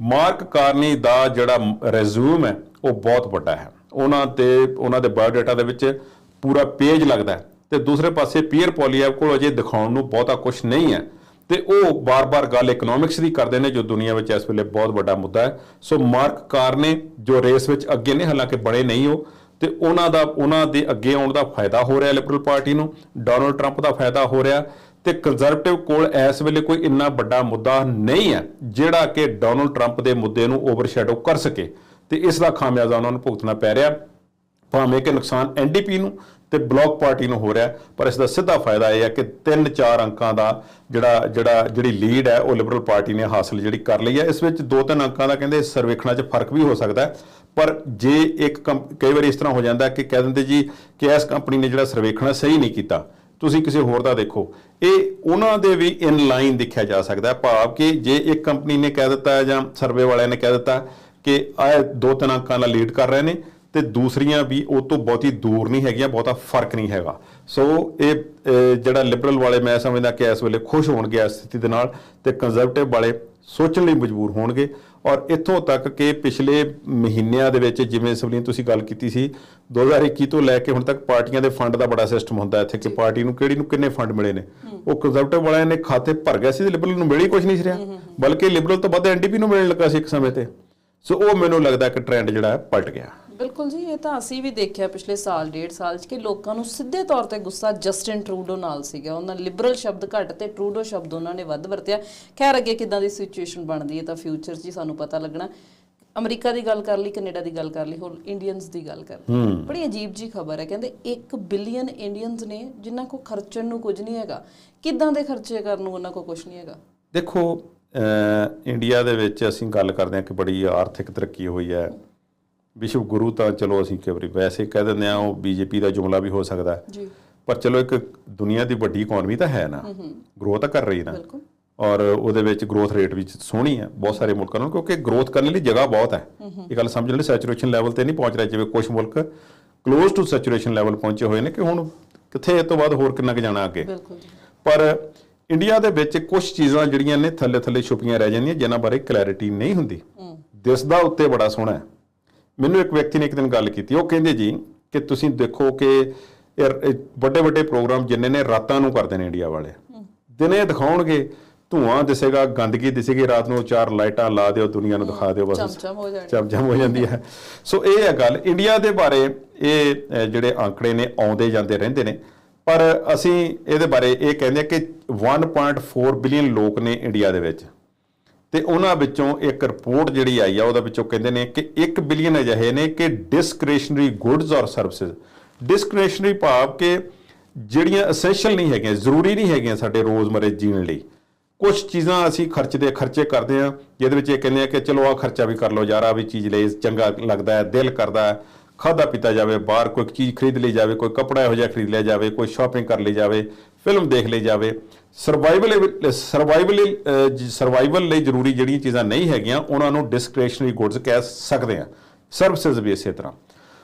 ਮਾਰਕ ਕਾਰਨੀ ਦਾ ਜਿਹੜਾ ਰੈਜ਼ਿਊਮ ਹੈ, ਉਹ ਬਹੁਤ ਵੱਡਾ ਹੈ। ਉਹਨਾਂ ਤੇ, ਉਹਨਾਂ ਦੇ ਬਾਇਓਡਾਟਾ ਦੇ ਵਿੱਚ ਪੂਰਾ ਪੇਜ ਲੱਗਦਾ ਹੈ। ਤੇ ਦੂਸਰੇ ਪਾਸੇ ਪੀਅਰ ਪੋਲੀਐਵ ਕੋਲ ਅਜੇ ਦਿਖਾਉਣ ਨੂੰ ਬਹੁਤਾ ਕੁਝ ਨਹੀਂ ਹੈ। ਤੇ ਉਹ ਬਾਰ-ਬਾਰ ਗੱਲ ਇਕਨੋਮਿਕਸ ਦੀ ਕਰਦੇ ਨੇ, ਜੋ ਦੁਨੀਆ ਵਿੱਚ ਇਸ ਵੇਲੇ ਬਹੁਤ ਵੱਡਾ ਮੁੱਦਾ ਹੈ। ਸੋ ਮਾਰਕ ਕਾਰ ਨੇ, ਜੋ ਰੇਸ ਵਿੱਚ ਅੱਗੇ ਨੇ, ਹਾਲਾਂਕਿ ਬੜੇ ਨਹੀਂ ਉਹ, ਤੇ ਉਹਨਾਂ ਦਾ, ਉਹਨਾਂ ਦੇ ਅੱਗੇ ਆਉਣ ਦਾ ਫਾਇਦਾ ਹੋ ਰਿਹਾ ਲਿਬਰਲ ਪਾਰਟੀ ਨੂੰ ਡੋਨਲਡ ਟਰੰਪ ਦਾ ਫਾਇਦਾ ਹੋ ਰਿਹਾ। ਤੇ ਕੰਜ਼ਰਵੇਟਿਵ ਕੋਲ ਇਸ ਵੇਲੇ ਕੋਈ ਇੰਨਾ ਵੱਡਾ ਮੁੱਦਾ ਨਹੀਂ ਹੈ, ਜਿਹੜਾ ਕਿ ਡੋਨਲਡ ਟਰੰਪ ਦੇ ਮੁੱਦੇ ਨੂੰ ਓਵਰਸ਼ੈਡੋ ਕਰ ਸਕੇ। ਤੇ ਇਸ ਦਾ ਖਾਮਿਆਜ਼ਾ ਉਹਨਾਂ ਨੂੰ ਭੁਗਤਣਾ ਪੈ ਰਿਹਾ। ਭਾਵੇਂ ਕਿ ਨੁਕਸਾਨ ਐਨਡੀਪੀ ਨੂੰ ਤੇ ਬਲੌਕ ਪਾਰਟੀ ਨੂੰ ਹੋ ਰਿਹਾ ਪਰ ਇਸ ਦਾ ਸਿੱਧਾ ਫਾਇਦਾ ਇਹ ਹੈ ਕਿ 3-4 ਅੰਕਾਂ ਦਾ ਜਿਹੜਾ ਜਿਹੜਾ, ਜਿਹੜੀ ਲੀਡ ਹੈ, ਉਹ ਲਿਬਰਲ ਪਾਰਟੀ ਨੇ ਹਾਸਲ ਜਿਹੜੀ ਕਰ ਲਈ ਹੈ। ਇਸ ਵਿੱਚ 2-3 ਅੰਕਾਂ ਦਾ ਕਹਿੰਦੇ ਸਰਵੇਖਣਾਂ 'ਚ ਫ਼ਰਕ ਵੀ ਹੋ ਸਕਦਾ ਪਰ ਜੇ ਇੱਕ ਕੰਪ- ਕਈ ਵਾਰੀ ਇਸ ਤਰ੍ਹਾਂ ਹੋ ਜਾਂਦਾ ਕਿ ਕਹਿ ਦਿੰਦੇ ਜੀ ਕਿ ਇਸ ਕੰਪਨੀ ਨੇ ਜਿਹੜਾ ਸਰਵੇਖਣਾ ਸਹੀ ਨਹੀਂ ਕੀਤਾ। ਤੁਸੀਂ ਕਿਸੇ ਹੋਰ ਦਾ ਦੇਖੋ। ਇਹ ਉਹਨਾਂ ਦੇ ਵੀ ਇਨ ਲਾਈਨ ਦੇਖਿਆ ਜਾ ਸਕਦਾ ਹੈ, ਭਾਵ ਕਿ ਜੇ ਇੱਕ ਕੰਪਨੀ ਨੇ ਕਹਿ ਦਿੱਤਾ ਜਾਂ ਸਰਵੇ ਵਾਲਿਆਂ ਨੇ ਕਹਿ ਦਿੱਤਾ ਕਿ ਇਹ ਦੋ ਤਿੰਨ ਅੰਕਾਂ ਨਾਲ ਲੀਡ ਕਰ ਰਹੇ ਨੇ ਤੇ ਦੂਸਰੀਆਂ ਵੀ ਉਹ ਤੋਂ ਬਹੁਤੀ ਦੂਰ ਨਹੀਂ ਹੈਗੀਆਂ ਬਹੁਤਾ ਫ਼ਰਕ ਨਹੀਂ ਹੈਗਾ। ਸੋ ਇਹ ਜਿਹੜਾ ਲਿਬਰਲ ਵਾਲੇ ਮੈਂ ਸਮਝਦਾ ਕਿ ਇਸ ਵੇਲੇ ਖੁਸ਼ ਹੋਣਗੇ ਇਸ ਸਥਿਤੀ ਦੇ ਨਾਲ ਤੇ ਕੰਜ਼ਰਵੇਟਿਵ ਵਾਲੇ ਸੋਚਣ ਲਈ ਮਜਬੂਰ ਹੋਣਗੇ। ਔਰ ਇੱਥੋਂ ਤੱਕ ਕਿ ਪਿਛਲੇ ਮਹੀਨਿਆਂ ਦੇ ਵਿੱਚ ਜਿਵੇਂ ਸਵਲੀਨ ਤੁਸੀਂ ਗੱਲ ਕੀਤੀ ਸੀ 2021 ਤੋਂ ਲੈ ਕੇ ਹੁਣ ਤੱਕ ਪਾਰਟੀਆਂ ਦੇ ਫੰਡ ਦਾ ਬੜਾ ਸਿਸਟਮ ਹੁੰਦਾ ਇੱਥੇ ਕਿ ਪਾਰਟੀ ਨੂੰ ਕਿਹੜੀ ਨੂੰ ਕਿੰਨੇ ਫੰਡ ਮਿਲੇ ਨੇ। ਉਹ ਕੰਜ਼ਰਵੇਟਿਵ ਵਾਲਿਆਂ ਨੇ ਖਾਤੇ ਭਰ ਗਏ ਸੀ ਤੇ ਲਿਬਰਲ ਨੂੰ ਮਿਲ ਕੁਝ ਨਹੀਂ ਸੀ ਰਿਹਾ। ਬਲਕਿ ਲਿਬਰਲ ਤੋਂ ਵੱਧ ਐਨਡੀਪੀ ਨੂੰ ਮਿਲਣ ਲੱਗਾ ਸੀ ਇੱਕ ਸਮੇਂ ਤੇ। ਸੋ ਉਹ ਮੈਨੂੰ ਲੱਗਦਾ ਕਿ ਟ੍ਰੈਂਡ ਜਿਹੜਾ ਹੈ ਪਲਟ ਗਿਆ। ਬਿਲਕੁਲ ਜੀ ਇਹ ਤਾਂ ਅਸੀਂ ਵੀ ਦੇਖਿਆ ਪਿਛਲੇ ਸਾਲ ਡੇਢ ਸਾਲ ਚ ਕਿ ਲੋਕਾਂ ਨੂੰ ਸਿੱਧੇ ਤੌਰ ਤੇ ਗੁੱਸਾ ਜਸਟਿਨ ਟਰੂਡੋ ਨਾਲ ਸੀਗਾ। ਉਹਨਾਂ ਲਿਬਰਲ ਸ਼ਬਦ ਘੱਟ ਤੇ ਟਰੂਡੋ ਸ਼ਬਦ ਉਹਨਾਂ ਨੇ ਵੱਧ ਵਰਤਿਆ। ਖੈਰ ਅੱਗੇ ਕਿਦਾਂ ਦੀ ਸਿਚੁਏਸ਼ਨ ਬਣਦੀ ਹੈ ਤਾਂ ਫਿਊਚਰ 'ਚ ਹੀ ਸਾਨੂੰ ਪਤਾ ਲੱਗਣਾ। ਅਮਰੀਕਾ ਦੀ ਗੱਲ ਕਰ ਲਈ ਕੈਨੇਡਾ ਦੀ ਗੱਲ ਕਰ ਲਈ ਹੁਣ ਇੰਡੀਅਨਸ ਦੀ ਗੱਲ ਕਰ ਲਈ। ਬੜੀ ਅਜੀਬ ਜੀ ਖਬਰ ਹੈ ਕਹਿੰਦੇ 1 ਬਿਲੀਅਨ ਇੰਡੀਅਨਸ ਨੇ ਜਿਨ੍ਹਾਂ ਕੋ ਖਰਚਣ ਨੂੰ ਕੁਝ ਨਹੀਂ ਹੈਗਾ। ਕਿਦਾਂ ਦੇ ਖਰਚੇ ਕਰਨ ਨੂੰ ਉਹਨਾਂ ਕੋ ਕੁਝ ਨਹੀਂ ਹੈਗਾ? ਦੇਖੋ ਇੰਡੀਆ ਦੇ ਵਿੱਚ ਅਸੀਂ ਗੱਲ ਕਰਦੇ ਹਾਂ ਕਿ ਬੜੀ ਆਰਥਿਕ ਤਰੱਕੀ ਹੋਈ ਹੈ। ਵਿਸ਼ਵ ਗੁਰੂ ਤਾਂ ਚਲੋ ਅਸੀਂ ਕਈ ਵਾਰੀ ਵੈਸੇ ਕਹਿ ਦਿੰਦੇ ਆ ਉਹ ਬੀਜੇਪੀ ਦਾ ਜੁਮਲਾ ਵੀ ਹੋ ਸਕਦਾ ਜੀ। ਪਰ ਚਲੋ ਇੱਕ ਦੁਨੀਆ ਦੀ ਵੱਡੀ ਇਕਨੋਮੀ ਤਾਂ ਹੈ ਨਾ। ਗਰੋਥ ਤਾਂ ਕਰ ਰਹੀ ਨਾ। ਬਿਲਕੁਲ। ਔਰ ਉਹਦੇ ਵਿੱਚ ਗਰੋਥ ਰੇਟ ਵੀ ਸੋਹਣੀ ਹੈ ਬਹੁਤ ਸਾਰੇ ਮੁਲਕਾਂ ਨੂੰ ਕਿਉਂਕਿ ਗਰੋਥ ਕਰਨ ਲਈ ਜਗ੍ਹਾ ਬਹੁਤ ਹੈ। ਇਹ ਗੱਲ ਸਮਝਣ ਲਈ ਸੈਚੂਰੇਸ਼ਨ ਲੈਵਲ ਤੇ ਨਹੀਂ ਪਹੁੰਚ ਰਿਹਾ ਜਿਵੇਂ ਕੁਝ ਮੁਲਕ ਕਲੋਜ਼ ਟੂ ਸੈਚੂਰੇਸ਼ਨ ਲੈਵਲ ਪਹੁੰਚੇ ਹੋਏ ਨੇ ਕਿ ਹੁਣ ਕਿੱਥੇ ਇਹ ਤੋਂ ਬਾਅਦ ਹੋਰ ਕਿੰਨਾ ਕੁ ਜਾਣਾ ਅੱਗੇ। ਪਰ ਇੰਡੀਆ ਦੇ ਵਿੱਚ ਕੁਝ ਚੀਜ਼ਾਂ ਜਿਹੜੀਆਂ ਨੇ ਥੱਲੇ ਥੱਲੇ ਛੁਪੀਆਂ ਰਹਿ ਜਾਂਦੀਆਂ ਜਿਨ੍ਹਾਂ ਬਾਰੇ ਕਲੈਰਿਟੀ ਨਹੀਂ ਹੁੰਦੀ। ਦਿਸਦਾ ਉੱਤੇ ਬੜਾ ਸੋਹਣਾ ਹੈ। ਮੈਨੂੰ ਇੱਕ ਵਿਅਕਤੀ ਨੇ ਇੱਕ ਦਿਨ ਗੱਲ ਕੀਤੀ ਉਹ ਕਹਿੰਦੇ ਜੀ ਕਿ ਤੁਸੀਂ ਦੇਖੋ ਕਿ ਵੱਡੇ ਵੱਡੇ ਪ੍ਰੋਗਰਾਮ ਜਿੰਨੇ ਨੇ ਰਾਤਾਂ ਨੂੰ ਕਰਦੇ ਨੇ ਇੰਡੀਆ ਵਾਲੇ। ਦਿਨੇ ਦਿਖਾਉਣਗੇ ਧੂਆਂ ਦਿਸੇਗਾ ਗੰਦਗੀ ਦਿਸੇਗੀ ਰਾਤ ਨੂੰ ਚਾਰ ਲਾਈਟਾਂ ਲਾ ਦਿਓ ਦੁਨੀਆ ਨੂੰ ਦਿਖਾ ਦਿਓ ਬਸ। ਚਮਚਮ ਹੋ ਜਾਣੀ। ਚਮਚਮ ਹੋ ਜਾਂਦੀ ਹੈ। ਸੋ ਇਹ ਹੈ ਗੱਲ ਇੰਡੀਆ ਦੇ ਬਾਰੇ ਇਹ ਜਿਹੜੇ ਆંકੜੇ ਨੇ ਆਉਂਦੇ ਜਾਂਦੇ ਰਹਿੰਦੇ ਨੇ। ਪਰ ਅਸੀਂ ਇਹਦੇ ਬਾਰੇ ਇਹ ਕਹਿੰਦੇ ਕਿ 1.4 ਬਿਲੀਅਨ ਲੋਕ ਨੇ ਇੰਡੀਆ ਦੇ ਵਿੱਚ। ਤੇ ਉਹਨਾਂ ਵਿੱਚੋਂ ਇੱਕ ਰਿਪੋਰਟ ਜਿਹੜੀ ਆਈ ਆ, ਉਹਦੇ ਵਿੱਚੋਂ ਕਹਿੰਦੇ ਨੇ ਕਿ 1 ਬਿਲੀਅਨ ਅਜਿਹੇ ਨੇ ਕਿ ਡਿਸਕ੍ਰਿਸ਼ਨਰੀ ਗੁੱਡਸ ਔਰ ਸਰਵਿਸਿਜ਼ ਡਿਸਕ੍ਰਿਸ਼ਨਰੀ ਭਾਵ ਕਿ ਜਿਹੜੀਆਂ ਅਸੈਂਸ਼ੀਅਲ ਨਹੀਂ ਹੈਗੀਆਂ, ਜ਼ਰੂਰੀ ਨਹੀਂ ਹੈਗੀਆਂ ਸਾਡੇ ਰੋਜ਼ਮਰੇ ਜੀਣ ਲਈ। ਕੁਝ ਚੀਜ਼ਾਂ ਅਸੀਂ ਖਰਚਦੇ, ਖਰਚੇ ਕਰਦੇ ਆ, ਜਿਹਦੇ ਵਿੱਚ ਇਹ ਕਹਿੰਦੇ ਆ ਕਿ ਚਲੋ ਆ ਖਰਚਾ ਵੀ ਕਰ ਲਓ ਯਾਰ ਆ ਵੀ ਚੀਜ਼ ਲਈ ਚੰਗਾ ਲੱਗਦਾ ਹੈ, ਦਿਲ ਕਰਦਾ ਹੈ। ਖਾਦਾ ਪੀਤਾ ਜਾਵੇ, ਬਾਹਰ ਕੋਈ ਚੀਜ਼ ਖਰੀਦ ਲਈ ਜਾਵੇ, ਕੋਈ ਕੱਪੜਾ ਇਹੋ ਜਿਹਾ ਖਰੀਦ ਲਿਆ ਜਾਵੇ, ਕੋਈ ਸ਼ਾਪਿੰਗ ਕਰ ਲਈ ਜਾਵੇ ਫਿਲਮ ਦੇਖ ਲਈ ਜਾਵੇ। ਸਰਵਾਈਵਲ ਸਰਵਾਈਵਲ ਸਰਵਾਈਵਲ ਲਈ ਜ਼ਰੂਰੀ ਜਿਹੜੀਆਂ ਚੀਜ਼ਾਂ ਨਹੀਂ ਹੈਗੀਆਂ, ਉਹਨਾਂ ਨੂੰ ਡਿਸਕ੍ਰਿਸ਼ਨਰੀ ਗੁੱਡਸ ਕਹਿ ਸਕਦੇ ਆ ਸਰਵਿਸਿਜ਼ ਵੀ ਇਸੇ ਤਰ੍ਹਾਂ।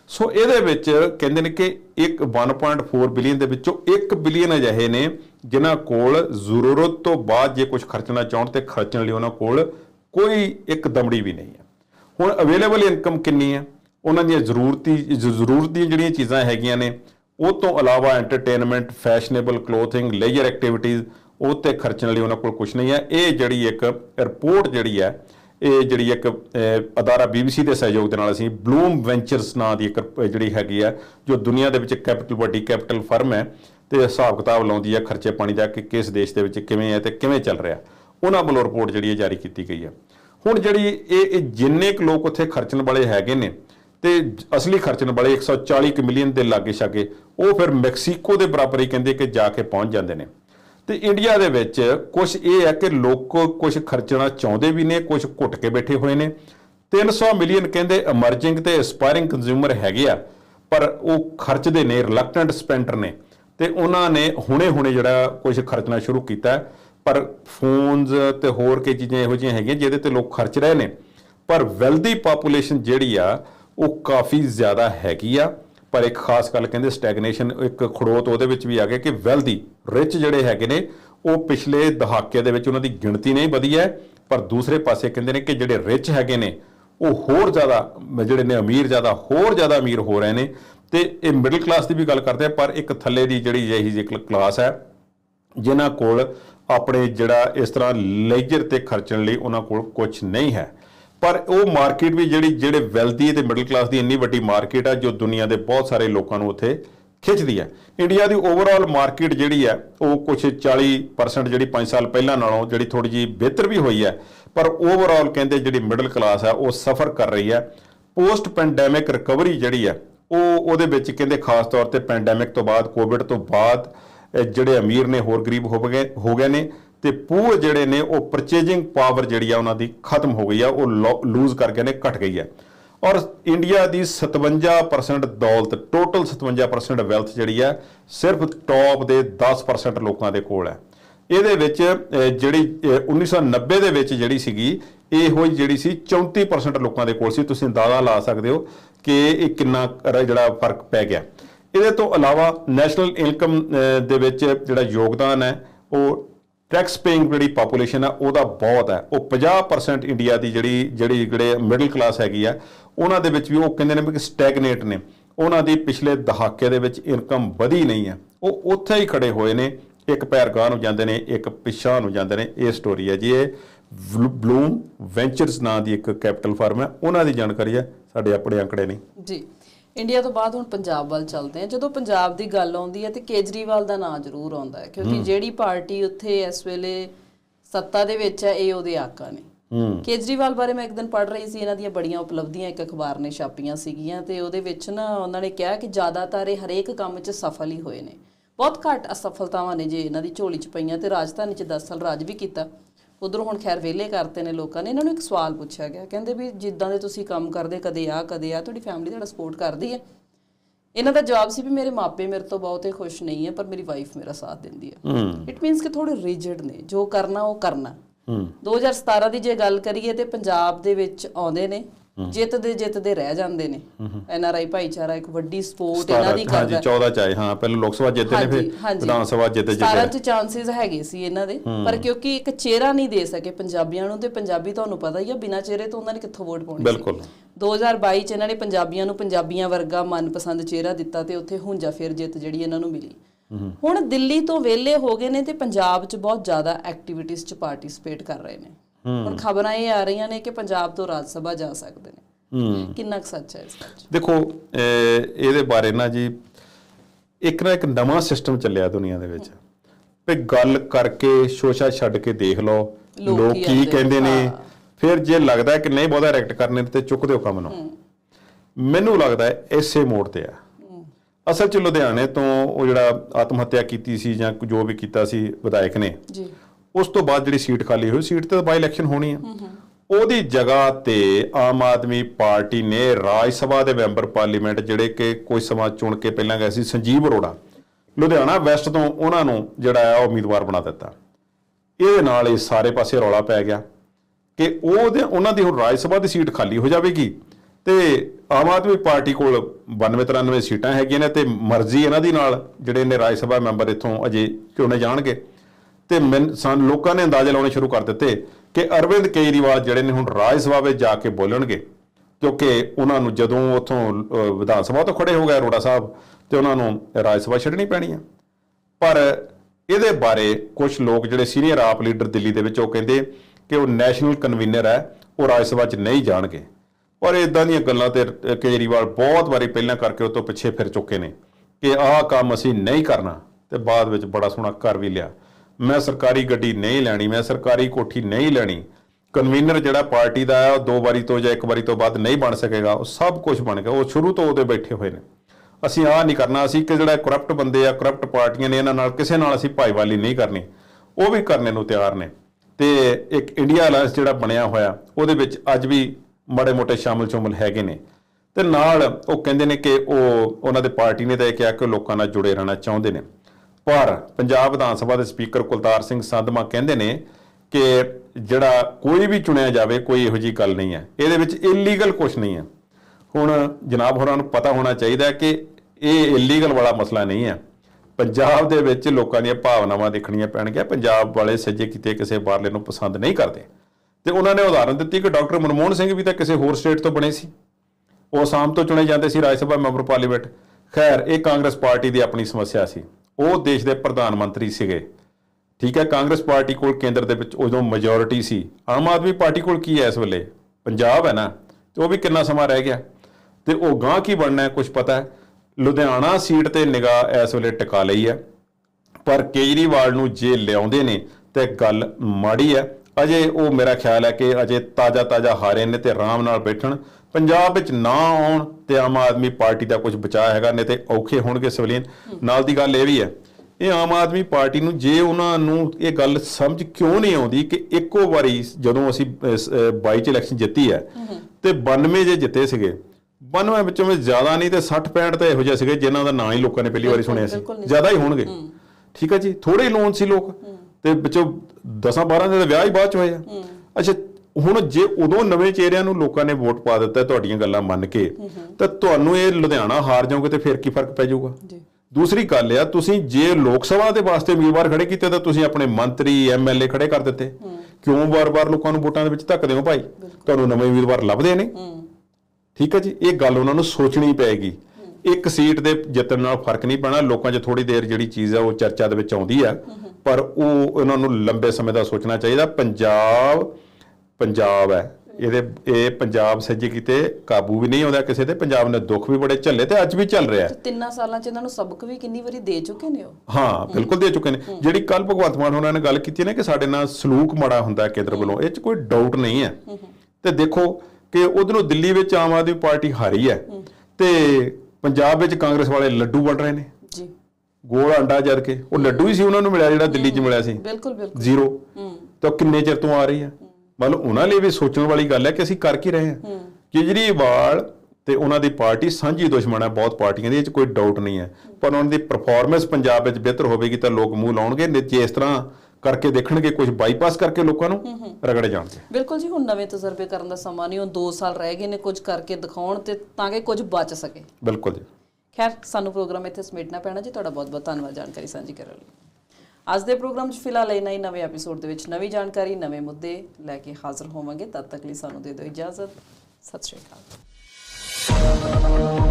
ਸੋ ਇਹਦੇ ਵਿੱਚ ਕਹਿੰਦੇ ਨੇ ਕਿ ਇੱਕ 1.4 ਬਿਲੀਅਨ ਦੇ ਵਿੱਚੋਂ 1 ਬਿਲੀਅਨ ਅਜਿਹੇ ਨੇ ਜਿਨ੍ਹਾਂ ਕੋਲ ਜ਼ਰੂਰਤ ਤੋਂ ਬਾਅਦ ਜੇ ਕੁਝ ਖਰਚਣਾ ਚਾਹਣ ਤੇ ਖਰਚਣ ਲਈ ਉਹਨਾਂ ਕੋਲ ਕੋਈ ਇੱਕ ਦਮੜੀ ਵੀ ਨਹੀਂ ਹੈ। ਹੁਣ ਅਵੇਲੇਬਲ ਇਨਕਮ ਕਿੰਨੀ ਹੈ? ਉਹਨਾਂ ਦੀਆਂ ਜ਼ਰੂਰਤੀ ਜ਼- ਜ਼ਰੂਰਤ ਦੀਆਂ ਜਿਹੜੀਆਂ ਚੀਜ਼ਾਂ ਹੈਗੀਆਂ ਨੇ ਉਹ ਤੋਂ ਇਲਾਵਾ entertainment fashionable clothing leisure activities ਉਹ ਤੇ ਖਰਚਣ ਲਈ ਉਹਨਾਂ ਕੋਲ ਕੁਝ ਨਹੀਂ ਹੈ। ਇਹ ਜਿਹੜੀ ਇੱਕ ਰਿਪੋਰਟ ਜਿਹੜੀ ਹੈ ਇਹ ਜਿਹੜੀ ਇੱਕ ਅਹ, ਅਦਾਰਾ BBC ਦੇ ਸਹਿਯੋਗ ਦੇ ਨਾਲ ਅਸੀਂ ਬਲੂਮ ਵੈਂਚਰਸ ਨਾਂ ਦੀ ਇੱਕ ਜਿਹੜੀ ਹੈਗੀ ਆ ਜੋ ਦੁਨੀਆ ਦੇ ਵਿੱਚ ਕੈਪੀਟਲ ਵੱਡੀ ਕੈਪੀਟਲ ਫਰਮ ਹੈ ਤੇ ਹਿਸਾਬ ਕਿਤਾਬ ਲਾਉਂਦੀ ਹੈ ਖਰਚੇ ਪਾਣੀ ਦਾ ਕਿ ਕਿਸ ਦੇਸ਼ ਦੇ ਵਿੱਚ ਕਿਵੇਂ ਹੈ ਤੇ ਕਿਵੇਂ ਚੱਲ ਰਿਹਾ। ਉਹਨਾਂ ਵੱਲੋਂ ਰਿਪੋਰਟ ਜਿਹੜੀ ਹੈ ਜਾਰੀ ਕੀਤੀ ਗਈ ਹੈ। ਹੁਣ ਜਿਹੜੀ ਇਹ ਇਹ ਜਿੰਨੇ ਕੁ ਲੋਕ ਉੱਥੇ ਖਰਚਣ ਵਾਲੇ ਹੈਗੇ ਨੇ ਤੇ ਜ- ਅਸਲੀ ਖਰਚਣ ਵਾਲੇ 140 ਕੁ ਮਿਲੀਅਨ ਦੇ ਲਾਗੇ ਛਾਗੇ, ਉਹ ਫਿਰ ਮੈਕਸੀਕੋ ਦੇ ਬਰਾਬਰ ਹੀ ਕਹਿੰਦੇ ਕਿ ਜਾ ਕੇ ਪਹੁੰਚ ਜਾਂਦੇ ਨੇ। ਤੇ ਇੰਡੀਆ ਦੇ ਵਿੱਚ ਕੁਝ ਇਹ ਹੈ ਕਿ ਲੋਕ ਕੁਝ ਖਰਚਣਾ ਚਾਹੁੰਦੇ ਵੀ ਨੇ ਕੁਝ ਘੁੱਟ ਕੇ ਬੈਠੇ ਹੋਏ ਨੇ। 300 ਮਿਲੀਅਨ ਕਹਿੰਦੇ ਅਮਰਜਿੰਗ ਤੇ ਐਸਪਾਇਰਿੰਗ ਕੰਜ਼ਿਊਮਰ ਹੈਗੇ ਆ, ਪਰ ਉਹ ਖਰਚਦੇ ਨੇ ਰਿਲੈਕਟੈਂਟ ਸਪੈਂਡਰ ਨੇ। ਤੇ ਉਹਨਾਂ ਨੇ ਹੁਣੇ-ਹੁਣੇ ਜਿਹੜਾ ਕੁਝ ਖਰਚਣਾ ਸ਼ੁਰੂ ਕੀਤਾ ਪਰ ਫੋਨਸ ਤੇ ਹੋਰ ਕਈ ਚੀਜ਼ਾਂ ਇਹੋ ਜਿਹੀਆਂ ਹੈਗੀਆਂ ਜਿਹਦੇ ਤੇ ਲੋਕ ਖਰਚ ਰਹੇ ਨੇ। ਪਰ ਵੈਲਦੀ ਪਾਪੂਲੇਸ਼ਨ ਜਿਹੜੀ ਆ ਉਹ ਕਾਫੀ ਜ਼ਿਆਦਾ ਹੈਗੀ ਆ, ਪਰ ਇੱਕ ਖਾਸ ਗੱਲ ਕਹਿੰਦੇ ਸਟੈਗਨੇਸ਼ਨ ਇੱਕ ਖੜੋਤ ਉਹਦੇ ਵਿੱਚ ਵੀ ਆ ਗਿਆ ਕਿ ਵੈਲਦੀ ਰਿਚ ਜਿਹੜੇ ਹੈਗੇ ਨੇ, ਉਹ ਪਿਛਲੇ ਦਹਾਕੇ ਦੇ ਵਿੱਚ ਉਹਨਾਂ ਦੀ ਗਿਣਤੀ ਨਹੀਂ ਵਧੀ ਹੈ, ਪਰ ਦੂਸਰੇ ਪਾਸੇ ਕਹਿੰਦੇ ਨੇ ਕਿ ਜਿਹੜੇ ਰਿਚ ਹੈਗੇ ਨੇ, ਉਹ ਹੋਰ ਜ਼ਿਆਦਾ ਜਿਹੜੇ ਨੇ ਅਮੀਰ ਜ਼ਿਆਦਾ, ਹੋਰ ਜ਼ਿਆਦਾ ਅਮੀਰ ਹੋ ਰਹੇ ਨੇ, ਤੇ ਇਹ ਮਿਡਲ ਕਲਾਸ ਦੀ ਵੀ ਗੱਲ ਕਰਦੇ ਆ, ਪਰ ਇੱਕ ਥੱਲੇ ਦੀ ਜਿਹੜੀ ਜਿਹੀ ਜਿਹੀ ਕਲਾਸ ਹੈ, ਜਿਨ੍ਹਾਂ ਕੋਲ ਆਪਣੇ ਜਿਹੜਾ ਇਸ ਤਰ੍ਹਾਂ ਲੇਜਰ ਤੇ ਖਰਚਣ ਲਈ ਉਹਨਾਂ ਕੋਲ ਕੁਝ ਨਹੀਂ ਹੈ। ਪਰ ਉਹ ਮਾਰਕੀਟ ਵੀ ਜਿਹੜੀ, ਜਿਹੜੇ ਵੈਲਦੀ ਤੇ ਮਿਡਲ ਕਲਾਸ ਦੀ ਇੰਨੀ ਵੱਡੀ ਮਾਰਕੀਟ ਹੈ ਜੋ ਦੁਨੀਆ ਦੇ ਬਹੁਤ ਸਾਰੇ ਲੋਕਾਂ ਨੂੰ ਉੱਥੇ ਖਿੱਚਦੀ ਹੈ ਇੰਡੀਆ ਦੀ ਓਵਰਆਲ ਮਾਰਕੀਟ ਜਿਹੜੀ ਹੈ ਉਹ ਕੁਝ 40% ਜਿਹੜੀ 5 ਸਾਲ ਪਹਿਲਾਂ ਨਾਲੋਂ ਜਿਹੜੀ ਥੋੜੀ ਜੀ ਬਿਹਤਰ ਵੀ ਹੋਈ ਹੈ ਪਰ ਓਵਰਆਲ ਕਹਿੰਦੇ ਜਿਹੜੀ ਮਿਡਲ ਕਲਾਸ ਹੈ ਉਹ ਸਫਰ ਕਰ ਰਹੀ ਹੈ ਪੋਸਟ ਪੈਂਡੈਮਿਕ ਰਿਕਵਰੀ ਜਿਹੜੀ ਹੈ ਉਹ ਉਹਦੇ ਵਿੱਚ ਕਹਿੰਦੇ ਖਾਸ ਤੌਰ ਤੇ ਪੈਂਡੈਮਿਕ ਤੋਂ ਬਾਅਦ ਕੋਵਿਡ ਤੋਂ ਬਾਅਦ ਜਿਹੜੇ ਅਮੀਰ ਨੇ ਹੋਰ ਗਰੀਬ ਹੋ ਗਏ ਹੋ ਗਏ ਨੇ ਤੇ ਪੂਰ ਜਿਹੜੇ ਨੇ ਉਹ ਪਰਚੇਜਿੰਗ ਪਾਵਰ ਜਿਹੜੀ ਆ ਉਹਨਾਂ ਦੀ ਖਤਮ ਹੋ ਗਈ ਆ ਉਹ ਲੂਜ਼ ਕਰ ਗਏ ਨੇ ਘਟ ਗਈ ਹੈ ਔਰ ਇੰਡੀਆ ਦੀ 57% ਦੌਲਤ ਟੋਟਲ 57% ਵੈਲਥ ਜਿਹੜੀ ਹੈ ਸਿਰਫ ਟੌਪ ਦੇ 10% ਲੋਕਾਂ ਦੇ ਕੋਲ ਹੈ ਇਹਦੇ ਵਿੱਚ ਅਹ, ਜਿਹੜੀ ਅਹ, 1990 ਦੇ ਵਿੱਚ ਜਿਹੜੀ ਸੀਗੀ ਇਹੋ ਹੀ ਜਿਹੜੀ ਸੀ 34% ਲੋਕਾਂ ਦੇ ਕੋਲ ਸੀ। ਤੁਸੀਂ ਅੰਦਾਜ਼ਾ ਲਾ ਸਕਦੇ ਹੋ ਕਿ ਇਹ ਕਿੰਨਾ ਜਿਹੜਾ ਫ਼ਰਕ ਪੈ ਗਿਆ। ਇਹਦੇ ਤੋਂ ਇਲਾਵਾ ਨੈਸ਼ਨਲ ਇਨਕਮ ਦੇ ਵਿੱਚ ਜਿਹੜਾ ਯੋਗਦਾਨ ਹੈ ਉਹ ਟੈਕਸ ਪੇਇੰਗ ਜਿਹੜੀ ਪਾਪੂਲੇਸ਼ਨ ਹੈ ਉਹਦਾ ਬਹੁਤ ਹੈ। ਉਹ 50% ਇੰਡੀਆ ਦੀ ਜਿਹੜੀ ਜਿਹੜੀ ਜਿਹੜੇ ਮਿਡਲ ਕਲਾਸ ਹੈਗੀ ਆ, ਉਹਨਾਂ ਦੇ ਵਿੱਚ ਵੀ ਉਹ ਕਹਿੰਦੇ ਨੇ ਵੀ ਸਟੈਗਨੇਟ ਨੇ। ਉਹਨਾਂ ਦੀ ਪਿਛਲੇ ਦਹਾਕੇ ਦੇ ਵਿੱਚ ਇਨਕਮ ਵਧੀ ਨਹੀਂ ਹੈ। ਉਹ ਉੱਥੇ ਹੀ ਖੜੇ ਹੋਏ ਨੇ। ਇੱਕ ਪੈਰ ਗਾਂਹ ਨੂੰ ਜਾਂਦੇ ਨੇ, ਇੱਕ ਪਿਛਾਂਹ ਨੂੰ ਜਾਂਦੇ ਨੇ। ਇਹ ਸਟੋਰੀ ਹੈ ਜੀ, ਇਹ ਬਲੂਮ ਵੈਂਚਰਸ ਨਾਂ ਦੀ ਇੱਕ ਕੈਪੀਟਲ ਫਰਮ ਹੈ। ਉਹਨਾਂ ਦੀ ਜਾਣਕਾਰੀ ਹੈ। ਸਾਡੇ ਆਪਣੇ ਅੰਕੜੇ ਨਹੀਂ ਜੀ। ਇੰਡੀਆ ਤੋਂ ਬਾਅਦ ਹੁਣ ਪੰਜਾਬ ਵੱਲ ਚੱਲਦੇ ਆ ਜਦੋਂ ਪੰਜਾਬ ਦੀ ਗੱਲ ਆਉਂਦੀ ਹੈ ਤੇ ਕੇਜਰੀਵਾਲ ਦਾ ਨਾਂ ਜ਼ਰੂਰ ਆਉਂਦਾ ਹੈ ਕਿਉਂਕਿ ਜਿਹੜੀ ਪਾਰਟੀ ਉੱਥੇ ਇਸ ਵੇਲੇ ਸੱਤਾ ਦੇ ਵਿੱਚ ਹੈ ਇਹ ਉਹਦੇ ਆਕਾ ਨੇ। ਕੇਜਰੀਵਾਲ ਬਾਰੇ ਮੈਂ ਇੱਕ ਦਿਨ ਪੜ੍ਹ ਰਹੀ ਸੀ ਇਹਨਾਂ ਦੀਆਂ ਬੜੀਆਂ ਉਪਲਬਧੀਆਂ ਇੱਕ ਅਖਬਾਰ ਨੇ ਛਾਪੀਆਂ ਸੀਗੀਆਂ ਤੇ ਉਹਦੇ ਵਿੱਚ ਨਾ ਉਹਨਾਂ ਨੇ ਕਿਹਾ ਕਿ ਜ਼ਿਆਦਾਤਰ ਇਹ ਹਰੇਕ ਕੰਮ 'ਚ ਸਫਲ ਹੀ ਹੋਏ ਨੇ। ਬਹੁਤ ਘੱਟ ਅਸਫਲਤਾਵਾਂ ਨੇ ਜੇ ਇਹਨਾਂ ਦੀ ਝੋਲੀ 'ਚ ਪਈਆਂ ਤੇ ਰਾਜਧਾਨੀ 'ਚ 10 ਸਾਲ ਰਾਜ ਵੀ ਕੀਤਾ। ਉਧਰੋਂ ਹੁਣ ਖੈਰ ਵਿਹਲੇ ਕਰਤੇ ਨੇ ਲੋਕਾਂ ਨੇ ਇਹਨਾਂ ਨੂੰ ਇੱਕ ਸਵਾਲ ਪੁੱਛਿਆ ਗਿਆ ਕਹਿੰਦੇ ਵੀ ਜਿੱਦਾਂ ਦੇ ਤੁਸੀਂ ਕੰਮ ਕਰਦੇ ਕਦੇ ਆ ਕਦੇ ਆ ਤੁਹਾਡੀ ਫੈਮਿਲੀ ਤੁਹਾਡਾ ਸਪੋਰਟ ਕਰਦੀ ਹੈ। ਇਹਨਾਂ ਦਾ ਜਵਾਬ ਸੀ ਵੀ ਮੇਰੇ ਮਾਪੇ ਮੇਰੇ ਤੋਂ ਬਹੁਤੇ ਖੁਸ਼ ਨਹੀਂ ਹੈ ਪਰ ਮੇਰੀ ਵਾਈਫ ਮੇਰਾ ਸਾਥ ਦਿੰਦੀ ਹੈ। ਇਟ ਮੀਨਸ ਕਿ ਥੋੜੇ ਰਿਜਿਡ ਨੇ ਜੋ ਕਰਨਾ ਉਹ ਕਰਨਾ। ਹੂੰ। 2017 ਦੀ ਜੇ ਗੱਲ ਕਰੀਏ ਤੇ ਪੰਜਾਬ ਦੇ ਵਿੱਚ ਆਉਂਦੇ ਨੇ ਜਿੱਤਦੇ ਜਿੱਤਦੇ ਰਹਿ ਜਾਂਦੇ ਨੇ। ਐਨਆਰਆਈ ਭਾਈਚਾਰਾ ਇੱਕ ਵੱਡੀ ਸਪੋਰਟ ਇਹਨਾਂ ਦੀ ਹਾਂਜੀ ਕਰਦਾ 14 ਚ ਆਏ ਹਾਂ ਪਹਿਲਾਂ ਲੋਕ ਸਭਾ ਜਿੱਤੇ ਨੇ ਫਿਰ ਵਿਧਾਨ ਸਭਾ ਜਿੱਤੇ 17 ਜਿੱਤੇ ਚ ਚਾਂਸਸ ਹੈਗੇ ਸੀ ਇਹਨਾਂ ਦੇ ਪਰ ਕਿਉਂਕਿ ਇੱਕ ਚਿਹਰਾ ਨਹੀਂ ਦੇ ਸਕੇ ਪੰਜਾਬੀਆਂ ਨੂੰ ਤੇ ਪੰਜਾਬੀ ਤੁਹਾਨੂੰ ਪਤਾ ਹੀ ਆ ਬਿਨਾਂ ਚਿਹਰੇ ਤੋਂ ਉਹਨਾਂ ਨੇ ਕਿੱਥੋਂ ਵੋਟ ਪਾਉਣੀ ਬਿਲਕੁਲ। 2022 ਚ ਇਹਨਾਂ ਨੇ ਪੰਜਾਬੀਆਂ ਨੂੰ ਪੰਜਾਬੀਆਂ ਵਰਗਾ ਮਨਪਸੰਦ ਚਿਹਰਾ ਦਿੱਤਾ ਤੇ ਉੱਥੇ ਹੁੰਜਾ ਫਿਰ ਜਿੱਤ ਜਿਹੜੀ ਇਹਨਾਂ ਨੂੰ ਮਿਲੀ। ਹੁਣ ਦਿੱਲੀ ਤੋਂ ਵਿਹਲੇ ਹੋ ਗਏ ਨੇ ਤੇ ਪੰਜਾਬ 'ਚ ਬਹੁਤ ਜ਼ਿਆਦਾ ਐਕਟੀਵਿਟੀਜ਼ 'ਚ ਪਾਰਟਿਸਿਪੇਟ ਕਰ ਰਹੇ ਨੇ। ਹੁਣ ਖਬਰਾਂ ਇਹ ਆ ਰਹੀਆਂ ਨੇ ਕਿ ਪੰਜਾਬ ਤੋਂ ਰਾਜ ਸਭਾ ਜਾ ਸਕਦੇ ਨੇ। ਹੂੰ। ਕਿੰਨਾ ਕੁ ਸੱਚ ਹੈ ਇਸ ਵਿੱਚ? ਦੇਖੋ ਇਹਦੇ ਬਾਰੇ ਨਾ ਜੀ ਇੱਕ ਨਾ ਇੱਕ ਨਵਾਂ ਸਿਸਟਮ ਚੱਲਿਆ ਦੁਨੀਆ ਦੇ ਵਿੱਚ। ਵੀ ਗੱਲ ਕਰਕੇ ਸ਼ੋਸ਼ਾ ਛੱਡ ਕੇ ਦੇਖ ਲਓ ਲੋਕ ਕੀ ਕਹਿੰਦੇ ਨੇ। ਫਿਰ ਜੇ ਲੱਗਦਾ ਕਿ ਨਹੀਂ ਬਹੁਤਾ ਰੈਕਟ ਕਰਨੇ ਤੇ ਚੁੱਕ ਦਿਓ ਕੰਮ ਨੂੰ। ਮੈਨੂੰ ਲੱਗਦਾ ਹੈ ਇਸੇ ਮੋੜ ਤੇ ਆ। ਅਸਲ ਚ ਲੁਧਿਆਣੇ ਤੋਂ ਉਹ ਜਿਹੜਾ ਆਤਮ ਹੱਤਿਆ ਕੀਤੀ ਸੀ ਜਾਂ ਜੋ ਵੀ ਕੀਤਾ ਸੀ ਵਿਧਾਇਕ ਨੇ। ਜੀ। ਉਸ ਤੋਂ ਬਾਅਦ ਜਿਹੜੀ ਸੀਟ ਖਾਲੀ ਹੋਈ ਸੀਟ ਤੇ ਤਾਂ ਬਾਈ ਇਲੈਕਸ਼ਨ ਹੋਣੀ ਆ। ਉਹਦੀ ਜਗ੍ਹਾ ਤੇ ਆਮ ਆਦਮੀ ਪਾਰਟੀ ਨੇ ਰਾਜ ਸਭਾ ਦੇ ਮੈਂਬਰ ਪਾਰਲੀਮੈਂਟ ਜਿਹੜੇ ਕਿ ਕੋਈ ਸਮਾਂ ਚੁਣ ਕੇ ਪਹਿਲਾਂ ਗਏ ਸੀ ਸੰਜੀਵ ਅਰੋੜਾ। ਲੁਧਿਆਣਾ ਵੈਸਟ ਤੋਂ ਉਹਨਾਂ ਨੂੰ ਜਿਹੜਾ ਆ ਉਮੀਦਵਾਰ ਬਣਾ ਦਿੱਤਾ। ਇਹਦੇ ਨਾਲ ਇਹ ਸਾਰੇ ਪਾਸੇ ਰੌਲਾ ਪੈ ਗਿਆ ਕਿ ਉਹਦੇ ਉਹਨਾਂ ਦੀ ਹੁਣ ਰਾਜ ਸਭਾ ਦੀ ਸੀਟ ਖਾਲੀ ਹੋ ਜਾਵੇਗੀ ਤੇ ਆਮ ਆਦਮੀ ਪਾਰਟੀ ਕੋਲ 92 93 ਸੀਟਾਂ ਹੈਗੀਆਂ ਨੇ ਤੇ ਮਰਜ਼ੀ ਇਹਨਾਂ ਦੀ ਨਾਲ ਜਿਹੜੇ ਨੇ ਰਾਜ ਸਭਾ ਮੈਂਬਰ ਇੱਥੋਂ ਅਜੇ ਚੁਣੇ ਜਾਣਗੇ। ਤੇ ਮੈਨ- ਸਾਨੂੰ ਲੋਕਾਂ ਨੇ ਅੰਦਾਜ਼ੇ ਲਾਉਣੇ ਸ਼ੁਰੂ ਕਰ ਦਿੱਤੇ ਕਿ ਅਰਵਿੰਦ ਕੇਜਰੀਵਾਲ ਜਿਹੜੇ ਨੇ ਹੁਣ ਰਾਜ ਸਭਾ ਵਿੱਚ ਜਾ ਕੇ ਬੋਲਣਗੇ, ਕਿਉਂਕਿ ਉਹਨਾਂ ਨੂੰ ਜਦੋਂ ਉੱਥੋਂ ਵਿਧਾਨ ਸਭਾ ਤੋਂ ਖੜੇ ਹੋ ਗਏ ਅਰੋੜਾ ਸਾਹਿਬ, ਤੇ ਉਹਨਾਂ ਨੂੰ ਰਾਜ ਸਭਾ ਛੱਡਣੀ ਪੈਣੀ ਆ। ਪਰ ਇਹਦੇ ਬਾਰੇ ਕੁਝ ਲੋਕ ਜਿਹੜੇ ਸੀਨੀਅਰ ਆਪ ਲੀਡਰ ਦਿੱਲੀ ਦੇ ਵਿੱਚ, ਉਹ ਕਹਿੰਦੇ ਕਿ ਉਹ ਨੈਸ਼ਨਲ ਕਨਵੀਨਰ ਹੈ, ਉਹ ਰਾਜ ਸਭਾ 'ਚ ਨਹੀਂ ਜਾਣਗੇ। ਪਰ ਇਦਾਂ ਦੀਆਂ ਗੱਲਾਂ ਤੇ ਕੇਜਰੀਵਾਲ ਬਹੁਤ ਵਾਰੀ ਪਹਿਲਾਂ ਕਰਕੇ ਉਹ ਤੋਂ ਪਿੱਛੇ ਫਿਰ ਚੁੱਕੇ ਨੇ ਕਿ ਆਹ ਕੰਮ ਅਸੀਂ ਨਹੀਂ ਕਰਨਾ, ਤੇ ਬਾਅਦ ਵਿੱਚ ਬੜਾ ਸੋਹਣਾ ਕਰ ਵੀ ਲਿਆ। ਮੈਂ ਸਰਕਾਰੀ ਗੱਡੀ ਨਹੀਂ ਲੈਣੀ, ਮੈਂ ਸਰਕਾਰੀ ਕੋਠੀ ਨਹੀਂ ਲੈਣੀ। ਕਨਵੀਨਰ ਜਿਹੜਾ ਪਾਰਟੀ ਦਾ ਹੈ, ਉਹ ਦੋ ਵਾਰੀ ਤੋਂ ਜਾਂ ਇੱਕ ਵਾਰੀ ਤੋਂ ਬਾਅਦ ਨਹੀਂ ਬਣ ਸਕੇਗਾ। ਉਹ ਸਭ ਕੁਝ ਬਣ ਗਿਆ। ਉਹ ਸ਼ੁਰੂ ਤੋਂ ਉਹਦੇ ਬੈਠੇ ਹੋਏ ਨੇ। ਅਸੀਂ ਆਹ ਨਹੀਂ ਕਰਨਾ। ਅਸੀਂ ਕਿ ਜਿਹੜਾ ਕਰਪਟ ਬੰਦੇ ਆ ਕਰਪਟ ਪਾਰਟੀਆਂ ਨੇ, ਇਹਨਾਂ ਨਾਲ ਕਿਸੇ ਨਾਲ ਅਸੀਂ ਭਾਈਵਾਲੀ ਨਹੀਂ ਕਰਨੀ। ਉਹ ਵੀ ਕਰਨੇ ਨੂੰ ਤਿਆਰ ਨੇ। ਤੇ ਇੱਕ ਇੰਡੀਆ ਅਲਾਈਅੰਸ ਜਿਹੜਾ ਬਣਿਆ ਹੋਇਆ, ਉਹਦੇ ਵਿੱਚ ਅੱਜ ਵੀ ਮਾੜੇ ਮੋਟੇ ਸ਼ਾਮਲ ਸ਼ਾਮਲ ਹੈਗੇ ਨੇ। ਤੇ ਨਾਲ ਉਹ ਕਹਿੰਦੇ ਨੇ ਕਿ ਉਹ, ਉਹਨਾਂ ਦੇ ਪਾਰਟੀ ਨੇ ਤਾਂ ਇਹ ਕਿਹਾ ਕਿ ਉਹ ਲੋਕਾਂ ਨਾਲ ਜੁੜੇ ਰਹਿਣਾ ਚਾਹੁੰਦੇ ਨੇ। ਪਰ ਪੰਜਾਬ ਵਿਧਾਨ ਸਭਾ ਦੇ ਸਪੀਕਰ ਕੁਲਤਾਰ ਸਿੰਘ ਸੰਧਮਾ ਕਹਿੰਦੇ ਨੇ ਕਿ ਜਿਹੜਾ ਕੋਈ ਵੀ ਚੁਣਿਆ ਜਾਵੇ, ਕੋਈ ਇਹੋ ਜੀ ਗੱਲ ਨਹੀਂ ਹੈ। ਇਹਦੇ ਵਿੱਚ ਇਲੀਗਲ ਕੁਝ ਨਹੀਂ ਹੈ। ਹੁਣ ਜਨਾਬ ਹੋਰਾਂ ਨੂੰ ਪਤਾ ਹੋਣਾ ਚਾਹੀਦਾ ਕਿ ਇਹ ਇਲੀਗਲ ਵਾਲਾ ਮਸਲਾ ਨਹੀਂ ਹੈ। ਪੰਜਾਬ ਦੇ ਵਿੱਚ ਲੋਕਾਂ ਦੀਆਂ ਭਾਵਨਾਵਾਂ ਦੇਖਣੀਆਂ ਪੈਣਗੀਆਂ। ਪੰਜਾਬ ਵਾਲੇ ਸੱਜੇ ਕਿਤੇ ਕਿਸੇ ਬਾਹਰਲੇ ਨੂੰ ਪਸੰਦ ਨਹੀਂ ਕਰਦੇ। ਤੇ ਉਹਨਾਂ ਨੇ ਉਦਾਹਰਨ ਦਿੱਤੀ ਕਿ ਡਾਕਟਰ ਮਨਮੋਹਨ ਸਿੰਘ ਵੀ ਤਾਂ ਕਿਸੇ ਹੋਰ ਸਟੇਟ ਤੋਂ ਬਣੇ ਸੀ। ਉਹ ਆਸਾਮ ਤੋਂ ਚੁਣੇ ਜਾਂਦੇ ਸੀ, ਰਾਜ ਸਭਾ ਮੈਂਬਰ ਪਾਰਲੀਮੈਂਟ। ਖੈਰ, ਇਹ ਕਾਂਗਰਸ ਪਾਰਟੀ ਦੀ ਆਪਣੀ ਸਮੱਸਿਆ ਸੀ। ਉਹ ਦੇਸ਼ ਦੇ ਪ੍ਰਧਾਨ ਮੰਤਰੀ ਸੀਗੇ। ਠੀਕ ਹੈ, ਕਾਂਗਰਸ ਪਾਰਟੀ ਕੋਲ ਕੇਂਦਰ ਦੇ ਵਿੱਚ ਉਦੋਂ ਮੈਜੋਰਿਟੀ ਸੀ। ਆਮ ਆਦਮੀ ਪਾਰਟੀ ਕੋਲ ਕੀ ਹੈ ਇਸ ਵੇਲੇ? ਪੰਜਾਬ ਹੈ ਨਾ। ਤੇ ਉਹ ਵੀ ਕਿੰਨਾ ਸਮਾਂ ਰਹਿ ਗਿਆ। ਤੇ ਉਹ ਗਾਂ ਕੀ ਬਣਨਾ ਹੈ ਕੁਝ ਪਤਾ ਹੈ? ਲੁਧਿਆਣਾ ਸੀਟ ਤੇ ਨਿਗਾਹ ਇਸ ਵੇਲੇ ਟਿਕਾ ਲਈ ਹੈ। ਪਰ ਕੇਜਰੀਵਾਲ ਨੂੰ ਜੇ ਲਿਆਉਂਦੇ ਨੇ, ਤੇ ਗੱਲ ਮਾੜੀ ਹੈ। ਅਜੇ ਉਹ ਮੇਰਾ ਖਿਆਲ ਹੈ ਕਿ ਅਜੇ ਤਾਜ਼ਾ ਤਾਜ਼ਾ ਹਾਰੇ ਨੇ ਤੇ ਆਰਾਮ ਨਾਲ ਬੈਠਣ। ਪੰਜਾਬ ਵਿੱਚ ਨਾ ਆਉਣ ਤੇ ਆਮ ਆਦਮੀ ਪਾਰਟੀ ਦਾ ਕੁਝ ਬਚਾਅ ਹੈਗਾ ਨੇ ਤੇ ਔਖੇ ਹੋਣਗੇ ਸਿਵਲੀਅਨ ਨਾਲ ਦੀ ਗੱਲ ਇਹ ਵੀ ਹੈ ਇਹ ਆਮ ਆਦਮੀ ਪਾਰਟੀ ਨੂੰ ਜੇ ਉਹਨਾਂ ਨੂੰ ਇਹ ਗੱਲ ਸਮਝ ਕਿਉਂ ਨਹੀਂ ਆਉਂਦੀ ਕਿ ਇੱਕੋ ਵਾਰੀ ਜਦੋਂ ਅਸੀਂ ਅਹ, ਸ- ਅਹ, 22 ਚ ਇਲੈਕਸ਼ਨ ਜਿੱਤੀ ਹੈ ਤੇ 92 ਜੇ ਜਿੱਤੇ ਸੀਗੇ 92 ਵਿੱਚੋਂ ਵੀ ਜ਼ਿਆਦਾ ਨਹੀਂ ਤੇ 60 65 ਤਾਂ ਇਹੋ ਜਿਹੇ ਸੀਗੇ ਜਿਨ੍ਹਾਂ ਦਾ ਨਾਂ ਹੀ ਲੋਕਾਂ ਨੇ ਪਹਿਲੀ ਵਾਰੀ ਸੁਣਿਆ ਸੀ। ਜ਼ਿਆਦਾ ਹੀ ਹੋਣਗੇ। ਠੀਕ ਹੈ ਜੀ ਥੋੜੇ ਹੀ ਲੋਨ ਸੀ ਲੋਕ। ਤੇ ਵਿੱਚੋਂ 10 12 ਦੇ ਵਿਆਹ ਹੀ ਬਾਅਦ ਚ ਹੋਏ ਆ। ਅੱਛਾ ਹੁਣ ਜੇ ਉਦੋਂ ਨਵੇਂ ਚਿਹਰਿਆਂ ਨੂੰ ਲੋਕਾਂ ਨੇ ਵੋਟ ਪਾ ਦਿੱਤਾ ਤੁਹਾਡੀਆਂ ਗੱਲਾਂ ਮੰਨ ਕੇ ਤਾਂ ਤੁਹਾਨੂੰ ਇਹ ਲੁਧਿਆਣਾ ਹਾਰ ਜਾਓਗੇ ਤੇ ਫਿਰ ਕੀ ਫ਼ਰਕ ਪੈ ਜਾਊਗਾ? ਜੀ। ਦੂਸਰੀ ਗੱਲ ਆ ਤੁਸੀਂ ਜੇ ਲੋਕ ਸਭਾ ਦੇ ਵਾਸਤੇ ਉਮੀਦਵਾਰ ਖੜੇ ਕੀਤੇ ਤਾਂ ਤੁਸੀਂ ਆਪਣੇ ਮੰਤਰੀ ਐਮਐਲਏ ਖੜੇ ਕਰ ਦਿੱਤੇ। ਕਿਉਂ ਵਾਰ-ਵਾਰ ਲੋਕਾਂ ਨੂੰ ਵੋਟਾਂ ਦੇ ਵਿੱਚ ਧੱਕਦੇ ਹੋ ਭਾਈ? ਤੁਹਾਨੂੰ ਨਵੇਂ ਉਮੀਦਵਾਰ ਲੱਭਦੇ ਨੇ। ਠੀਕ ਹੈ ਜੀ ਇਹ ਗੱਲ ਉਹਨਾਂ ਨੂੰ ਸੋਚਣੀ ਪਏਗੀ ਇੱਕ ਸੀਟ ਦੇ ਜਿੱਤਣ ਨਾਲ ਫ਼ਰਕ ਨਹੀਂ ਪੈਣਾ ਲੋਕਾਂ 'ਚ ਥੋੜੀ ਦੇਰ ਜਿਹੜੀ ਚੀਜ਼ ਆ ਉਹ ਚਰਚਾ ਦੇ ਵਿੱਚ ਆਉਂਦੀ ਆ। ਪਰ ਉਹ ਉਹਨਾਂ ਨੂੰ ਲੰਬੇ ਸਮੇਂ ਦਾ ਸੋਚਣਾ ਚਾਹੀਦਾ। ਪੰਜਾਬ ਪੰਜਾਬ ਹੈ। ਇਹਦੇ ਇਹ ਪੰਜਾਬ ਸੱਜੇ ਕਿਤੇ ਕਾਬੂ ਵੀ ਨਹੀਂ ਆਉਂਦਾ ਕਿਸੇ ਤੇ। ਪੰਜਾਬ ਨੇ ਦੁੱਖ ਵੀ ਬੜੇ ਝੱਲੇ ਤੇ ਅੱਜ ਵੀ ਚੱਲ ਰਿਹਾ ਤੇ ਤਿੰਨਾਂ ਸਾਲਾਂ ਚ ਇਹਨਾਂ ਨੂੰ ਸਬਕ ਵੀ ਕਿੰਨੀ ਵਾਰੀ ਦੇ ਚੁੱਕੇ ਨੇ ਉਹ। ਹਾਂ ਬਿਲਕੁਲ ਦੇ ਚੁੱਕੇ ਨੇ। ਜਿਹੜੀ ਕੱਲ ਭਗਵੰਤ ਮਾਨ ਹੋਣਾ ਨੇ ਗੱਲ ਕੀਤੀ ਨੇ ਕਿ ਸਾਡੇ ਨਾਲ ਸਲੂਕ ਮਾੜਾ ਹੁੰਦਾ ਹੈ ਕੇਂਦਰ ਵੱਲੋਂ ਇਹ 'ਚ ਕੋਈ ਡਾਊਟ ਨਹੀਂ ਹੈ। ਤੇ ਦੇਖੋ ਕਿ ਉਧਰੋਂ ਦਿੱਲੀ ਵਿੱਚ ਆਮ ਆਦਮੀ ਪਾਰਟੀ ਹਾਰੀ ਹੈ। ਤੇ ਪੰਜਾਬ ਵਿੱਚ ਕਾਂਗਰਸ ਵਾਲੇ ਲੱਡੂ ਵੰਡ ਰਹੇ ਨੇ। ਜੀ। ਗੋਲ ਅੰਡਾ ਜਦ ਕੇ ਉਹ ਲੱਡੂ ਹੀ ਸੀ ਉਹਨਾਂ ਨੂੰ ਮਿਲਿਆ ਜਿਹੜਾ ਦਿੱਲੀ 'ਚ ਮਿਲਿਆ ਸੀ। ਬਿਲਕੁਲ ਬਿਲਕੁਲ। ਜ਼ੀਰੋ। ਤਾਂ ਕਿੰਨੇ ਚਿਰ ਤੋਂ ਆ ਰਹੀ ਹੈ। ਮਤਲਬ ਉਹਨਾਂ ਲਈ ਵੀ ਸੋਚਣ ਵਾਲੀ ਗੱਲ ਹੈ ਕਿ ਅਸੀਂ ਕਰ ਕੀ ਰਹੇ ਹਾਂ। ਕੇਜਰੀਵਾਲ ਤੇ ਉਹਨਾਂ ਦੀ ਪਾਰਟੀ ਸਾਂਝੀ ਦੁਸ਼ਮਣ ਹੈ ਬਹੁਤ ਪਾਰਟੀਆਂ ਦੀ ਇਹ 'ਚ ਕੋਈ ਡਾਊਟ ਨਹੀਂ ਹੈ। ਪਰ ਉਹਨਾਂ ਦੀ ਪਰਫਾਰਮੈਂਸ ਪੰਜਾਬ ਵਿੱਚ ਬਿਹਤਰ ਹੋਵੇਗੀ ਤਾਂ ਲੋਕ ਮੂੰਹ ਲਾਉਣਗੇ ਜੇ ਇਸ ਤਰ੍ਹਾਂ ਕਰਕੇ ਦੇਖਣਗੇ ਕੁਝ ਬਾਈਪਾਸ ਕਰਕੇ ਲੋਕਾਂ ਨੂੰ ਰਗੜੇ ਜਾਣਗੇ। ਬਿਲਕੁਲ ਜੀ ਹੁਣ ਨਵੇਂ ਤਜਰਬੇ ਕਰਨ ਦਾ ਸਮਾਂ ਨਹੀਂ ਉਹ 2 ਸਾਲ ਰਹਿ ਗਏ ਨੇ ਕੁਝ ਕਰਕੇ ਦਿਖਾਉਣ ਤੇ ਤਾਂ ਕਿ ਕੁਝ ਬਚ ਸਕੇ। ਬਿਲਕੁਲ ਜੀ। ਖੈਰ, ਸਾਨੂੰ ਪ੍ਰੋਗਰਾਮ ਇੱਥੇ ਸਮੇਟਣਾ ਪੈਣਾ ਜੀ। ਤੁਹਾਡਾ ਬਹੁਤ ਬਹੁਤ ਧੰਨਵਾਦ। ਜਾਣਕਾਰੀ ਸਾਂਝੀ ਕਰਨ ਲਈ। ਅੱਜ ਦੇ ਪ੍ਰੋਗਰਾਮ 'ਚ ਫਿਲਹਾਲ ਇੰਨਾ ਹੀ। ਨਵੇਂ ਐਪੀਸੋਡ ਦੇ ਵਿੱਚ ਨਵੀਂ ਜਾਣਕਾਰੀ, ਨਵੇਂ ਮੁੱਦੇ ਲੈ ਕੇ ਹਾਜ਼ਰ ਹੋਵਾਂਗੇ। ਤਦ ਤੱਕ ਲਈ ਸਾਨੂੰ ਦੇ ਦਿਓ ਇਜਾਜ਼ਤ। ਸਤਿ ਸ਼੍ਰੀ ਅਕਾਲ।